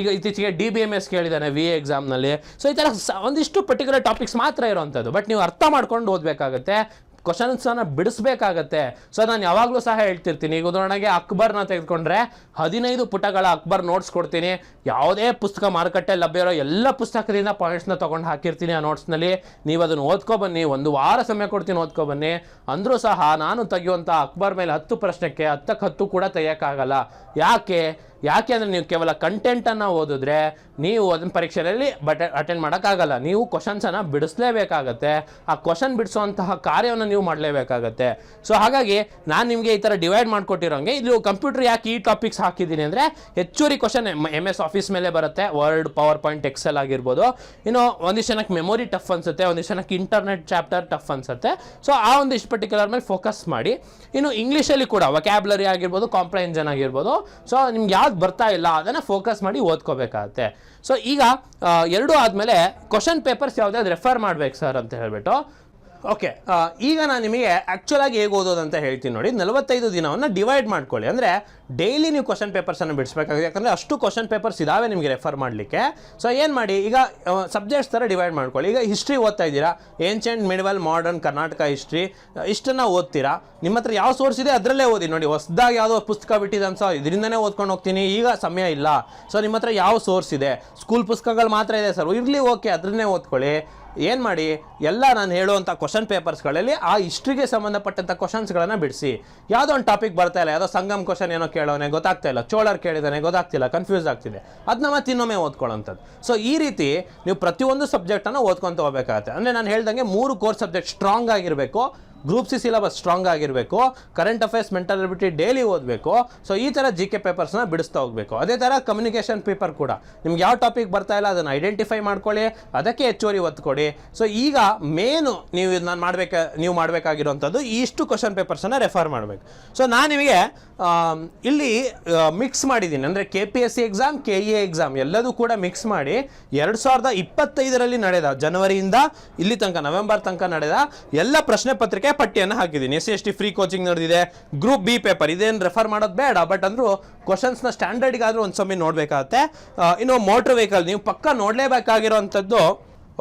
ಈಗ ಇತ್ತೀಚೆಗೆ ಡಿ ಬಿ ಎಂ ಎಸ್ ಕೇಳಿದ್ದಾನೆ ವಿ ಎಕ್ಸಾಮ್ನಲ್ಲಿ ಸೊ ಈ ಥರ ಒಂದಿಷ್ಟು ಪರ್ಟಿಕ್ಯುಲರ್ ಟಾಪಿಕ್ಸ್ ಮಾತ್ರ ಇರೋವಂಥದ್ದು ಬಟ್ ನೀವು ಅರ್ಥ ಮಾಡ್ಕೊಂಡು ಓದಬೇಕಾಗತ್ತೆ. ಕ್ವಶನ್ಸನ್ನು ಬಿಡಿಸ್ಬೇಕಾಗತ್ತೆ. ಸೊ ನಾನು ಯಾವಾಗಲೂ ಸಹ ಹೇಳ್ತಿರ್ತೀನಿ. ಈಗ ಉದಾಹರಣೆಗೆ ಅಕ್ಬರ್ನ ತೆಗೆದುಕೊಂಡ್ರೆ ಹದಿನೈದು ಪುಟಗಳ ಅಕ್ಬರ್ ನೋಟ್ಸ್ ಕೊಡ್ತೀನಿ. ಯಾವುದೇ ಪುಸ್ತಕ ಮಾರುಕಟ್ಟೆ ಲಭ್ಯ ಇರೋ ಎಲ್ಲ ಪುಸ್ತಕದಿಂದ ಪಾಯಿಂಟ್ಸ್ನ ತೊಗೊಂಡು ಹಾಕಿರ್ತೀನಿ ಆ ನೋಟ್ಸ್ನಲ್ಲಿ ನೀವು ಅದನ್ನು ಓದ್ಕೊ ಬನ್ನಿ. ಒಂದು ವಾರ ಸಮಯ ಕೊಡ್ತೀನಿ ಓದ್ಕೊ ಬನ್ನಿ. ಅಂದರೂ ಸಹ ನಾನು ತೆಗೆಯುವಂಥ ಅಕ್ಬರ್ ಮೇಲೆ ಹತ್ತು ಪ್ರಶ್ನೆಕ್ಕೆ ಹತ್ತಕ್ಕೆ ಹತ್ತು ಕೂಡ ತೆಗಿಯೋಕ್ಕಾಗಲ್ಲ. ಯಾಕೆ? ಯಾಕೆ ಅಂದರೆ ನೀವು ಕೇವಲ ಕಂಟೆಂಟನ್ನು ಓದಿದ್ರೆ ನೀವು ಅದನ್ನ ಪರೀಕ್ಷೆಯಲ್ಲಿ ಬಟ್ ಅಟೆಂಡ್ ಮಾಡೋಕ್ಕಾಗಲ್ಲ. ನೀವು ಕ್ವಶನ್ಸನ್ನು ಬಿಡಿಸ್ಲೇಬೇಕಾಗತ್ತೆ. ಆ ಕ್ವಶನ್ ಬಿಡಿಸುವಂತಹ ಕಾರ್ಯವನ್ನು ನೀವು ಮಾಡಲೇಬೇಕಾಗತ್ತೆ. ಸೊ ಹಾಗಾಗಿ ನಾನು ನಿಮಗೆ ಈ ಥರ ಡಿವೈಡ್ ಮಾಡಿಕೊಟ್ಟಿರೋಂಗೆ ಇದು ಕಂಪ್ಯೂಟರ್ ಯಾಕೆ ಈ ಟಾಪಿಕ್ಸ್ ಹಾಕಿದ್ದೀನಿ ಅಂದರೆ ಹೆಚ್ಚುವರಿ ಕ್ವಶನ್ ಎಂ ಎಸ್ ಆಫೀಸ್ ಮೇಲೆ ಬರುತ್ತೆ. ವರ್ಡ್ ಪವರ್ ಪಾಯಿಂಟ್ ಎಕ್ಸೆಲ್ ಆಗಿರ್ಬೋದು. ಇನ್ನು ಒಂದಿಷ್ಟು ಜನಕ್ಕೆ ಮೆಮೊರಿ ಟಫ್ ಅನ್ಸುತ್ತೆ, ಒಂದಿಷ್ಟು ಜನಕ್ಕೆ ಇಂಟರ್ನೆಟ್ ಚಾಪ್ಟರ್ ಟಫ್ ಅನ್ಸುತ್ತೆ. ಸೊ ಆ ಒಂದಿಷ್ಟು ಪರ್ಟಿಕ್ಯುಲರ್ ಮೇಲೆ ಫೋಕಸ್ ಮಾಡಿ. ಇನ್ನು ಇಂಗ್ಲೀಷಲ್ಲಿ ಕೂಡ ವಕ್ಯಾಬ್ಲರಿ ಆಗಿರ್ಬೋದು ಕಾಂಪ್ರಹೆನ್ಷನ್ ಆಗಿರ್ಬೋದು. ಸೊ ನಿಮ್ಗೆ ಯಾವ್ದು ಬರ್ತಾ ಇಲ್ಲ, ಅದನ್ನು ಫೋಕಸ್ ಮಾಡಿ ಓದ್ಕೋಬೇಕಾಗತ್ತೆ. ಸೊ ಈಗ ಎರಡೂ ಆದಮೇಲೆ ಕ್ವಶನ್ ಪೇಪರ್ಸ್ ಯಾವುದಾದ್ರು ರೆಫರ್ ಮಾಡ್ಬೇಕು ಸರ್ ಅಂತ ಹೇಳ್ಬಿಟ್ಟು ಓಕೆ ಈಗ ನಾನು ನಿಮಗೆ ಆ್ಯಕ್ಚುಲಾಗಿ ಹೇಗೆ ಓದೋದು ಅಂತ ಹೇಳ್ತೀನಿ ನೋಡಿ. ನಲವತ್ತೈದು ದಿನವನ್ನು ಡಿವೈಡ್ ಮಾಡ್ಕೊಳ್ಳಿ. ಅಂದರೆ ಡೈಲಿ ನೀವು ಕ್ವಶನ್ ಪೇಪರ್ಸನ್ನು ಬಿಡಿಸ್ಬೇಕಾಗುತ್ತೆ. ಯಾಕಂದರೆ ಅಷ್ಟು ಕ್ವಶನ್ ಪೇಪರ್ಸ್ ಇದಾವೆ ನಿಮಗೆ ರೆಫರ್ ಮಾಡಲಿಕ್ಕೆ. ಸೊ ಏನು ಮಾಡಿ? ಈಗ ಸಬ್ಜೆಕ್ಟ್ಸ್ ಥರ ಡಿವೈಡ್ ಮಾಡ್ಕೊಳ್ಳಿ. ಈಗ ಹಿಸ್ಟ್ರಿ ಓದ್ತಾ ಇದ್ದೀರಾ? Ancient medieval modern Karnataka history ಇಷ್ಟನ್ನು ಓದ್ತೀರಾ? ನಿಮ್ಮ ಹತ್ರ ಯಾವ ಸೋರ್ಸ್ ಇದೆ ಅದರಲ್ಲೇ ಓದಿ. ನೋಡಿ, ಹೊಸದಾಗಿ ಯಾವುದೋ ಪುಸ್ತಕ ಬಿಟ್ಟಿದೆ ಅನ್ಸೋ ಇದರಿಂದನೇ ಓದ್ಕೊಂಡು ಹೋಗ್ತೀನಿ. ಈಗ ಸಮಯ ಇಲ್ಲ. ಸೊ ನಿಮ್ಮ ಹತ್ರ ಯಾವ ಸೋರ್ಸ್ ಇದೆ? ಸ್ಕೂಲ್ ಪುಸ್ತಕಗಳು ಮಾತ್ರ ಇದೆ ಸರ್ ಇರಲಿ ಓಕೆ ಅದನ್ನೇ ಓದ್ಕೊಳ್ಳಿ. ಏನು ಮಾಡಿ? ಎಲ್ಲ ನಾನು ಹೇಳುವಂಥ ಕ್ವಶನ್ ಪೇಪರ್ಸ್ಗಳಲ್ಲಿ ಆ ಹಿಸ್ಟ್ರಿಗೆ ಸಂಬಂಧಪಟ್ಟಂಥ ಕ್ವಶನ್ಸ್ಗಳನ್ನು ಬಿಡಿಸಿ. ಯಾವುದೋ ಒಂದು ಟಾಪಿಕ್ ಬರ್ತಾ ಇಲ್ಲ, ಯಾವುದೋ ಸಂಗಮ್ ಕ್ವಶನ್ ಏನೋ ಕೇಳೋನೆ, ಗೊತ್ತಾಗ್ತಾ ಇಲ್ಲ. ಚೋಳರ್ ಕೇಳಿದಾನೆ, ಗೊತ್ತಾಗ್ತಿಲ್ಲ ಕನ್ಫ್ಯೂಸ್ ಆಗ್ತಿದೆ. ಅದನ್ನ ಮತ್ತೆ ಇನ್ನೊಮ್ಮೆ ಓದ್ಕೊಳ್ಳೋಂಥದ್ದು. ಸೊ ಈ ರೀತಿ ನೀವು ಪ್ರತಿಯೊಂದು ಸಬ್ಜೆಕ್ಟನ್ನು ಓದ್ಕೊತ ಹೋಗ್ಬೇಕಾಗತ್ತೆ. ಅಂದರೆ ನಾನು ಹೇಳ್ದಂಗೆ ಮೂರು ಕೋರ್ಸ್ ಸಬ್ಜೆಕ್ಟ್ ಸ್ಟ್ರಾಂಗ್ ಆಗಿರಬೇಕು ಗ್ರೂಪ್ ಸಿ ಸಿಲಬಸ್ ಸ್ಟ್ರಾಂಗ್ ಆಗಿರಬೇಕು current affairs mental ability daily ಓದಬೇಕು. ಸೊ ಈ ಥರ ಜಿ ಕೆ ಪೇಪರ್ಸ್ನ ಬಿಡಿಸ್ತಾ ಹೋಗಬೇಕು. ಅದೇ ಥರ ಕಮ್ಯುನಿಕೇಷನ್ ಪೇಪರ್ ಕೂಡ. ನಿಮ್ಗೆ ಯಾವ ಟಾಪಿಕ್ ಬರ್ತಾ ಇಲ್ಲ, ಅದನ್ನು ಐಡೆಂಟಿಫೈ ಮಾಡ್ಕೊಳ್ಳಿ, ಅದಕ್ಕೆ ಹೆಚ್ಚುವರಿ ಒತ್ತು ಕೊಡಿ ಸೊ ಈಗ ಮೇನು ನೀವು ನಾನು ಮಾಡಬೇಕು, ನೀವು ಮಾಡಬೇಕಾಗಿರುವಂಥದ್ದು ಇಷ್ಟು ಕ್ವಶನ್ ಪೇಪರ್ಸನ್ನು ರೆಫರ್ ಮಾಡಬೇಕು. ಸೊ ನಾನು ನಿಮಗೆ ಇಲ್ಲಿ ಮಿಕ್ಸ್ ಮಾಡಿದ್ದೀನಿ. ಅಂದರೆ K P S C exam K E exam ಎಲ್ಲದೂ ಕೂಡ ಮಿಕ್ಸ್ ಮಾಡಿ ಎರಡು ಸಾವಿರದ ಇಪ್ಪತ್ತೈದರಲ್ಲಿ ನಡೆದ ಜನವರಿಯಿಂದ ಇಲ್ಲಿ ತನಕ ನವೆಂಬರ್ ತನಕ ನಡೆದ ಎಲ್ಲ ಪ್ರಶ್ನೆ ಪತ್ರಿಕೆ ಪಟ್ಟಿಯನ್ನು ಹಾಕಿದ್ದೀನಿ. S C S T free coaching ನಡೆದಿದೆ. ಗ್ರೂಪ್ ಬಿ ಪೇಪರ್ ಇದೇನು ರೆಫರ್ ಮಾಡೋದು ಬೇಡ ಬಟ್ ಅಂದರೂ ಕ್ವಶನ್ಸ್ನ ಸ್ಟ್ಯಾಂಡರ್ಡ್ಗಾದರೂ ಒಂದು ಸಮಯ ನೋಡಬೇಕಾಗತ್ತೆ. ಇನ್ನು ಮೋಟ್ರ್ ವೆಹಿಕಲ್ ನೀವು ಪಕ್ಕ ನೋಡಲೇಬೇಕಾಗಿರೋವಂಥದ್ದು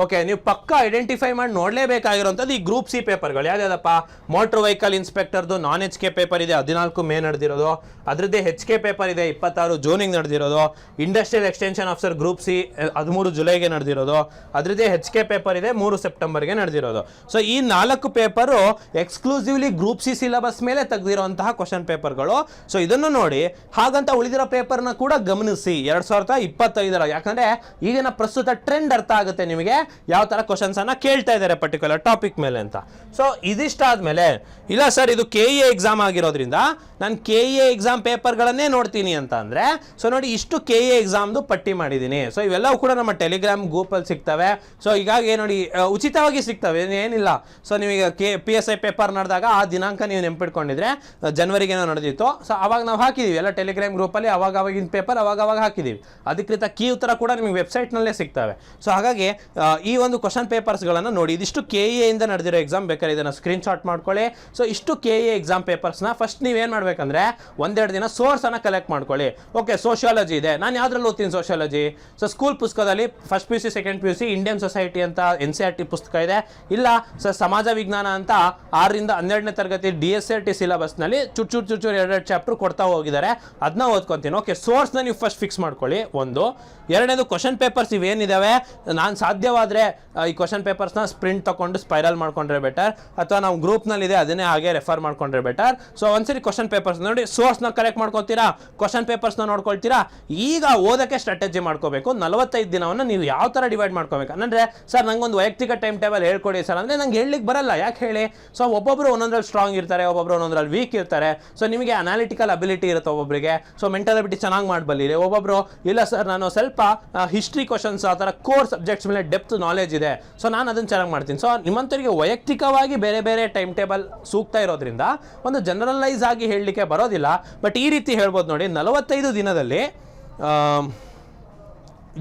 ಓಕೆ ನೀವು ಪಕ್ಕ ಐಡೆಂಟಿಫೈ ಮಾಡಿ ನೋಡಲೇಬೇಕಾಗಿರೋಂಥದ್ದು ಈ ಗ್ರೂಪ್ ಸಿ ಪೇಪರ್ಗಳು ಯಾವ್ದಾದಪ್ಪ ಮೋಟ್ರ್ ವೆಹಿಕಲ್ ಇನ್ಸ್ಪೆಕ್ಟರ್ದು ನಾನ್ ಎಚ್ ಕೆ ಪೇಪರ್ ಇದೆ, ಹದಿನಾಲ್ಕು ಮೇ ನಡೆದಿರೋದು. ಅದರದ್ದೇ ಹೆಚ್ ಕೆ ಪೇಪರ್ ಇದೆ, ಇಪ್ಪತ್ತಾರು ಜೂನಿಗೆ ನಡೆದಿರೋದು. Industrial extension officer group C ಹದಿಮೂರು ಜುಲೈಗೆ ನಡೆದಿರೋದು. ಅದರದ್ದೇ ಹೆಚ್ ಕೆ ಪೇಪರ್ ಇದೆ, ಮೂರು ಸೆಪ್ಟೆಂಬರ್ಗೆ ನಡೆದಿರೋದು. ಸೊ ಈ ನಾಲ್ಕು paper exclusively group C syllabus ಮೇಲೆ ತೆಗೆದಿರುವಂತಹ ಕ್ವಶನ್ ಪೇಪರ್ಗಳು ಸೊ ಇದನ್ನು ನೋಡಿ, ಹಾಗಂತ ಉಳಿದಿರೋ ಪೇಪರ್ನ ಕೂಡ ಗಮನಿಸಿ. ಎರಡು ಸಾವಿರದ ಇಪ್ಪತ್ತೈದರ, ಯಾಕಂದರೆ ಈಗಿನ ಪ್ರಸ್ತುತ ಟ್ರೆಂಡ್ ಅರ್ಥ ಆಗುತ್ತೆ ನಿಮಗೆ. ಯಾವ ಥರ ಕ್ವಶನ್ಸನ್ನು ಕೇಳ್ತಾ ಇದ್ದಾರೆ ಪರ್ಟಿಕ್ಯುಲರ್ ಟಾಪಿಕ್ ಮೇಲೆ ಅಂತ. ಸೊ ಇದಿಷ್ಟಾದ್ಮೇಲೆ ಇಲ್ಲ ಸರ್ ಇದು ಕೆ ಇ ಎಕ್ಸಾಮ್ ಆಗಿರೋದ್ರಿಂದ ನಾನು ಕೆ ಇ ಎಕ್ಸಾಮ್ ಪೇಪರ್ಗಳನ್ನೇ ನೋಡ್ತೀನಿ ಅಂತ ಅಂದರೆ ಸೊ ನೋಡಿ ಇಷ್ಟು ಕೆ ಇ ಎಕ್ಸಾಮ್ದು ಪಟ್ಟಿ ಮಾಡಿದ್ದೀನಿ ಸೊ ಇವೆಲ್ಲವೂ ಕೂಡ ನಮ್ಮ ಟೆಲಿಗ್ರಾಮ್ ಗ್ರೂಪಲ್ಲಿ ಸಿಗ್ತವೆ. ಸೊ ಹೀಗಾಗಿ ನೋಡಿ ಉಚಿತವಾಗಿ ಸಿಗ್ತವೆ, ಏನಿಲ್ಲ. ಸೊ ನೀವೀಗ K P S I paper ನಡೆದಾಗ ಆ ದಿನಾಂಕ ನೀವು ನೆನ್ಪಿಟ್ಕೊಂಡಿದ್ರೆ ಜನವರಿಗೇನೋ ನಡೆದಿತ್ತು ಸೊ ಅವಾಗ ನಾವು ಹಾಕಿದ್ದೀವಿ ಎಲ್ಲ ಟೆಲಿಗ್ರಾಮ್ ಗ್ರೂಪಲ್ಲಿ ಅವಾಗ ಅವಾಗಿನ ಪೇಪರ್ ಅವಾಗ ಅವಾಗ ಹಾಕಿದ್ದೀವಿ ಅಧಿಕೃತ ಕೀ ಉತ್ತರ ಕೂಡ ನಿಮಗೆ ವೆಬ್ಸೈಟ್ನಲ್ಲೇ ಸಿಗ್ತವೆ. ಸೊ ಹಾಗಾಗಿ ಈ ಒಂದು ಕ್ವಶನ್ ಪೇಪರ್ಸ್ಗಳನ್ನು ನೋಡಿ, ಇದಿಷ್ಟು ಕೆ ಎ ಇಂದ ನಡೆದಿರೋ ಎಕ್ಸಾಮ್ ಬೇಕಾದ್ರೆ ಇದನ್ನು ಸ್ಕ್ರೀನ್ಶಾಟ್ ಮಾಡ್ಕೊಳ್ಳಿ. ಸೊ ಇಷ್ಟು ಕೆ ಎ ಎಕ್ಸಾಮ್ ಪೇಪರ್ಸ್ನ ಫಸ್ಟ್ ನೀವೇನು ಮಾಡಬೇಕಂದ್ರೆ, ಒಂದೆರಡು ದಿನ ಸೋರ್ಸನ್ನು ಕಲೆಕ್ಟ್ ಮಾಡ್ಕೊಳ್ಳಿ. ಓಕೆ ಸೋಷಿಯಾಲಜಿ ಇದೆ. ನಾನು ಯಾವ್ದ್ರಲ್ಲಿ ಓದ್ತೀನಿ ಸೋಷಿಯಾಲಜಿ ಸೊ ಸ್ಕೂಲ್ ಪುಸ್ತಕದಲ್ಲಿ first P U C second P U C Indian society ಅಂತ ಎನ್ ಸಿ ಆರ್ ಟಿ ಪುಸ್ತಕ ಇದೆ. ಇಲ್ಲ, ಸೊ, ಸಮಾಜ ವಿಜ್ಞಾನ ಅಂತ ಆರರಿಂದ ಹನ್ನೆರಡನೇ ತರಗತಿ ಡಿ ಎಸ್ ಆರ್ ಟಿ ಸಿಲೆಬಸ್ನಲ್ಲಿ ಚುಟ್ ಚುಟ್ ಚುಟ್ ಎರಡೆರಡು ಚಾಪ್ಟರ್ ಕೊಡ್ತಾ ಹೋಗಿದ್ದಾರೆ. ಅದನ್ನ ಓದ್ಕೊತೀನಿ. ಓಕೆ ಸೋರ್ಸ್ನ ನೀವು ಫಸ್ಟ್ ಫಿಕ್ಸ್ ಮಾಡ್ಕೊಳ್ಳಿ. ಒಂದು. ಎರಡನೇದು ಕ್ವಶನ್ ಪೇಪರ್ಸ್ ಇವೇನಿದ್ದಾವೆ ನಾನು ಸಾಧ್ಯವಾದರೆ ಈ ಕ್ವಶನ್ ಪೇಪರ್ಸ್ನ ಸ್ಪ್ರಿಂಟ್ ತೊಗೊಂಡು ಸ್ಪೈರಲ್ ಮಾಡ್ಕೊಂಡ್ರೆ ಬೆಟರ್ ಅಥವಾ ನಾವು ಗ್ರೂಪ್ನಲ್ಲಿದೆ ಅದನ್ನೇ ಹಾಗೆ ರೆಫರ್ ಮಾಡ್ಕೊಂಡ್ರೆ ಬೆಟರ್ ಸೊ ಒಂದ್ಸರಿ ಕ್ವಶನ್ ಪೇಪರ್ಸ್ ನೋಡಿ ಸೋರ್ಸ್ನ ಕರೆಕ್ಟ್ ಮಾಡ್ಕೊತೀರಾ? ಕ್ವಶನ್ ಪೇಪರ್ಸ್ನ ನೋಡ್ಕೊಳ್ತೀರಾ? ಈಗ ಓದೋಕ್ಕೆ ಸ್ಟ್ರಾಟಜಿ ಮಾಡ್ಕೋಬೇಕು. ನಲವತ್ತೈದು ದಿನವನ್ನು ನೀವು ಯಾವ ಥರ ಡಿವೈಡ್ ಮಾಡ್ಕೋಬೇಕು? ಅಂದರೆ ಸರ್ ನಂಗೊಂದು ವೈಯಕ್ತಿಕ ಟೈಮ್ ಟೇಬಲ್ ಹೇಳ್ಕೊಡಿ ಸರ್ ಅಂದರೆ, ನಂಗೆ ಹೇಳಲಿಕ್ಕೆ ಬರಲ್ಲ. ಯಾಕೆ ಹೇಳಿ? ಸೊ ಒಬ್ಬೊಬ್ಬರು ಒಂದೊಂದ್ರಲ್ಲಿ ಸ್ಟ್ರಾಂಗ್ ಇರ್ತಾರೆ ಒಬ್ಬೊಬ್ಬರು ಒಂದೊಂದ್ರಲ್ಲಿ ವೀಕ್ ಇರ್ತಾರೆ. ಸೊ ನಿಮಗೆ ಅನಾಲಿಟಿಕಲ್ ಅಬಿಲಿಟಿ ಇರುತ್ತೆ ಒಬ್ಬೊಬ್ಬರಿಗೆ ಸೊ ಮೆಂಟಲ್ ಅಬಿಲಿಟಿ ಚೆನ್ನಾಗಿ ಮಾಡಬಲ್ಲಿರಿ. ಒಬ್ಬೊಬ್ಬರು ಇಲ್ಲ ಸರ್ ನಾನು ಸ್ವಲ್ಪ ಹಿಸ್ಟ್ರಿ ಕ್ವಶನ್ಸ್ ಆ ಥರ ಕೋರ್ ಸಬ್ಜೆಕ್ಟ್ಸ್ ಮೇಲೆ ಡೆಪ್ತ್ ನಾಲೆಜ್ ಇದೆ. ಸೊ ನಾನು ಅದನ್ನು ಚೆನ್ನಾಗಿ ಮಾಡ್ತೀನಿ. ಸೊ ನಿಮ್ಮಂತರಿಗೆ ವೈಯಕ್ತಿಕವಾಗಿ ಬೇರೆ ಬೇರೆ ಟೈಮ್ ಟೇಬಲ್ ಸೂಕ್ತ ಇರೋದ್ರಿಂದ ಒಂದು ಜನರಲೈಸ್ ಆಗಿ ಹೇಳಲಿಕ್ಕೆ ಬರೋದಿಲ್ಲ. ಬಟ್ ಈ ರೀತಿ ಹೇಳ್ಬೋದು ನೋಡಿ, ನಲವತ್ತೈದು ದಿನದಲ್ಲಿ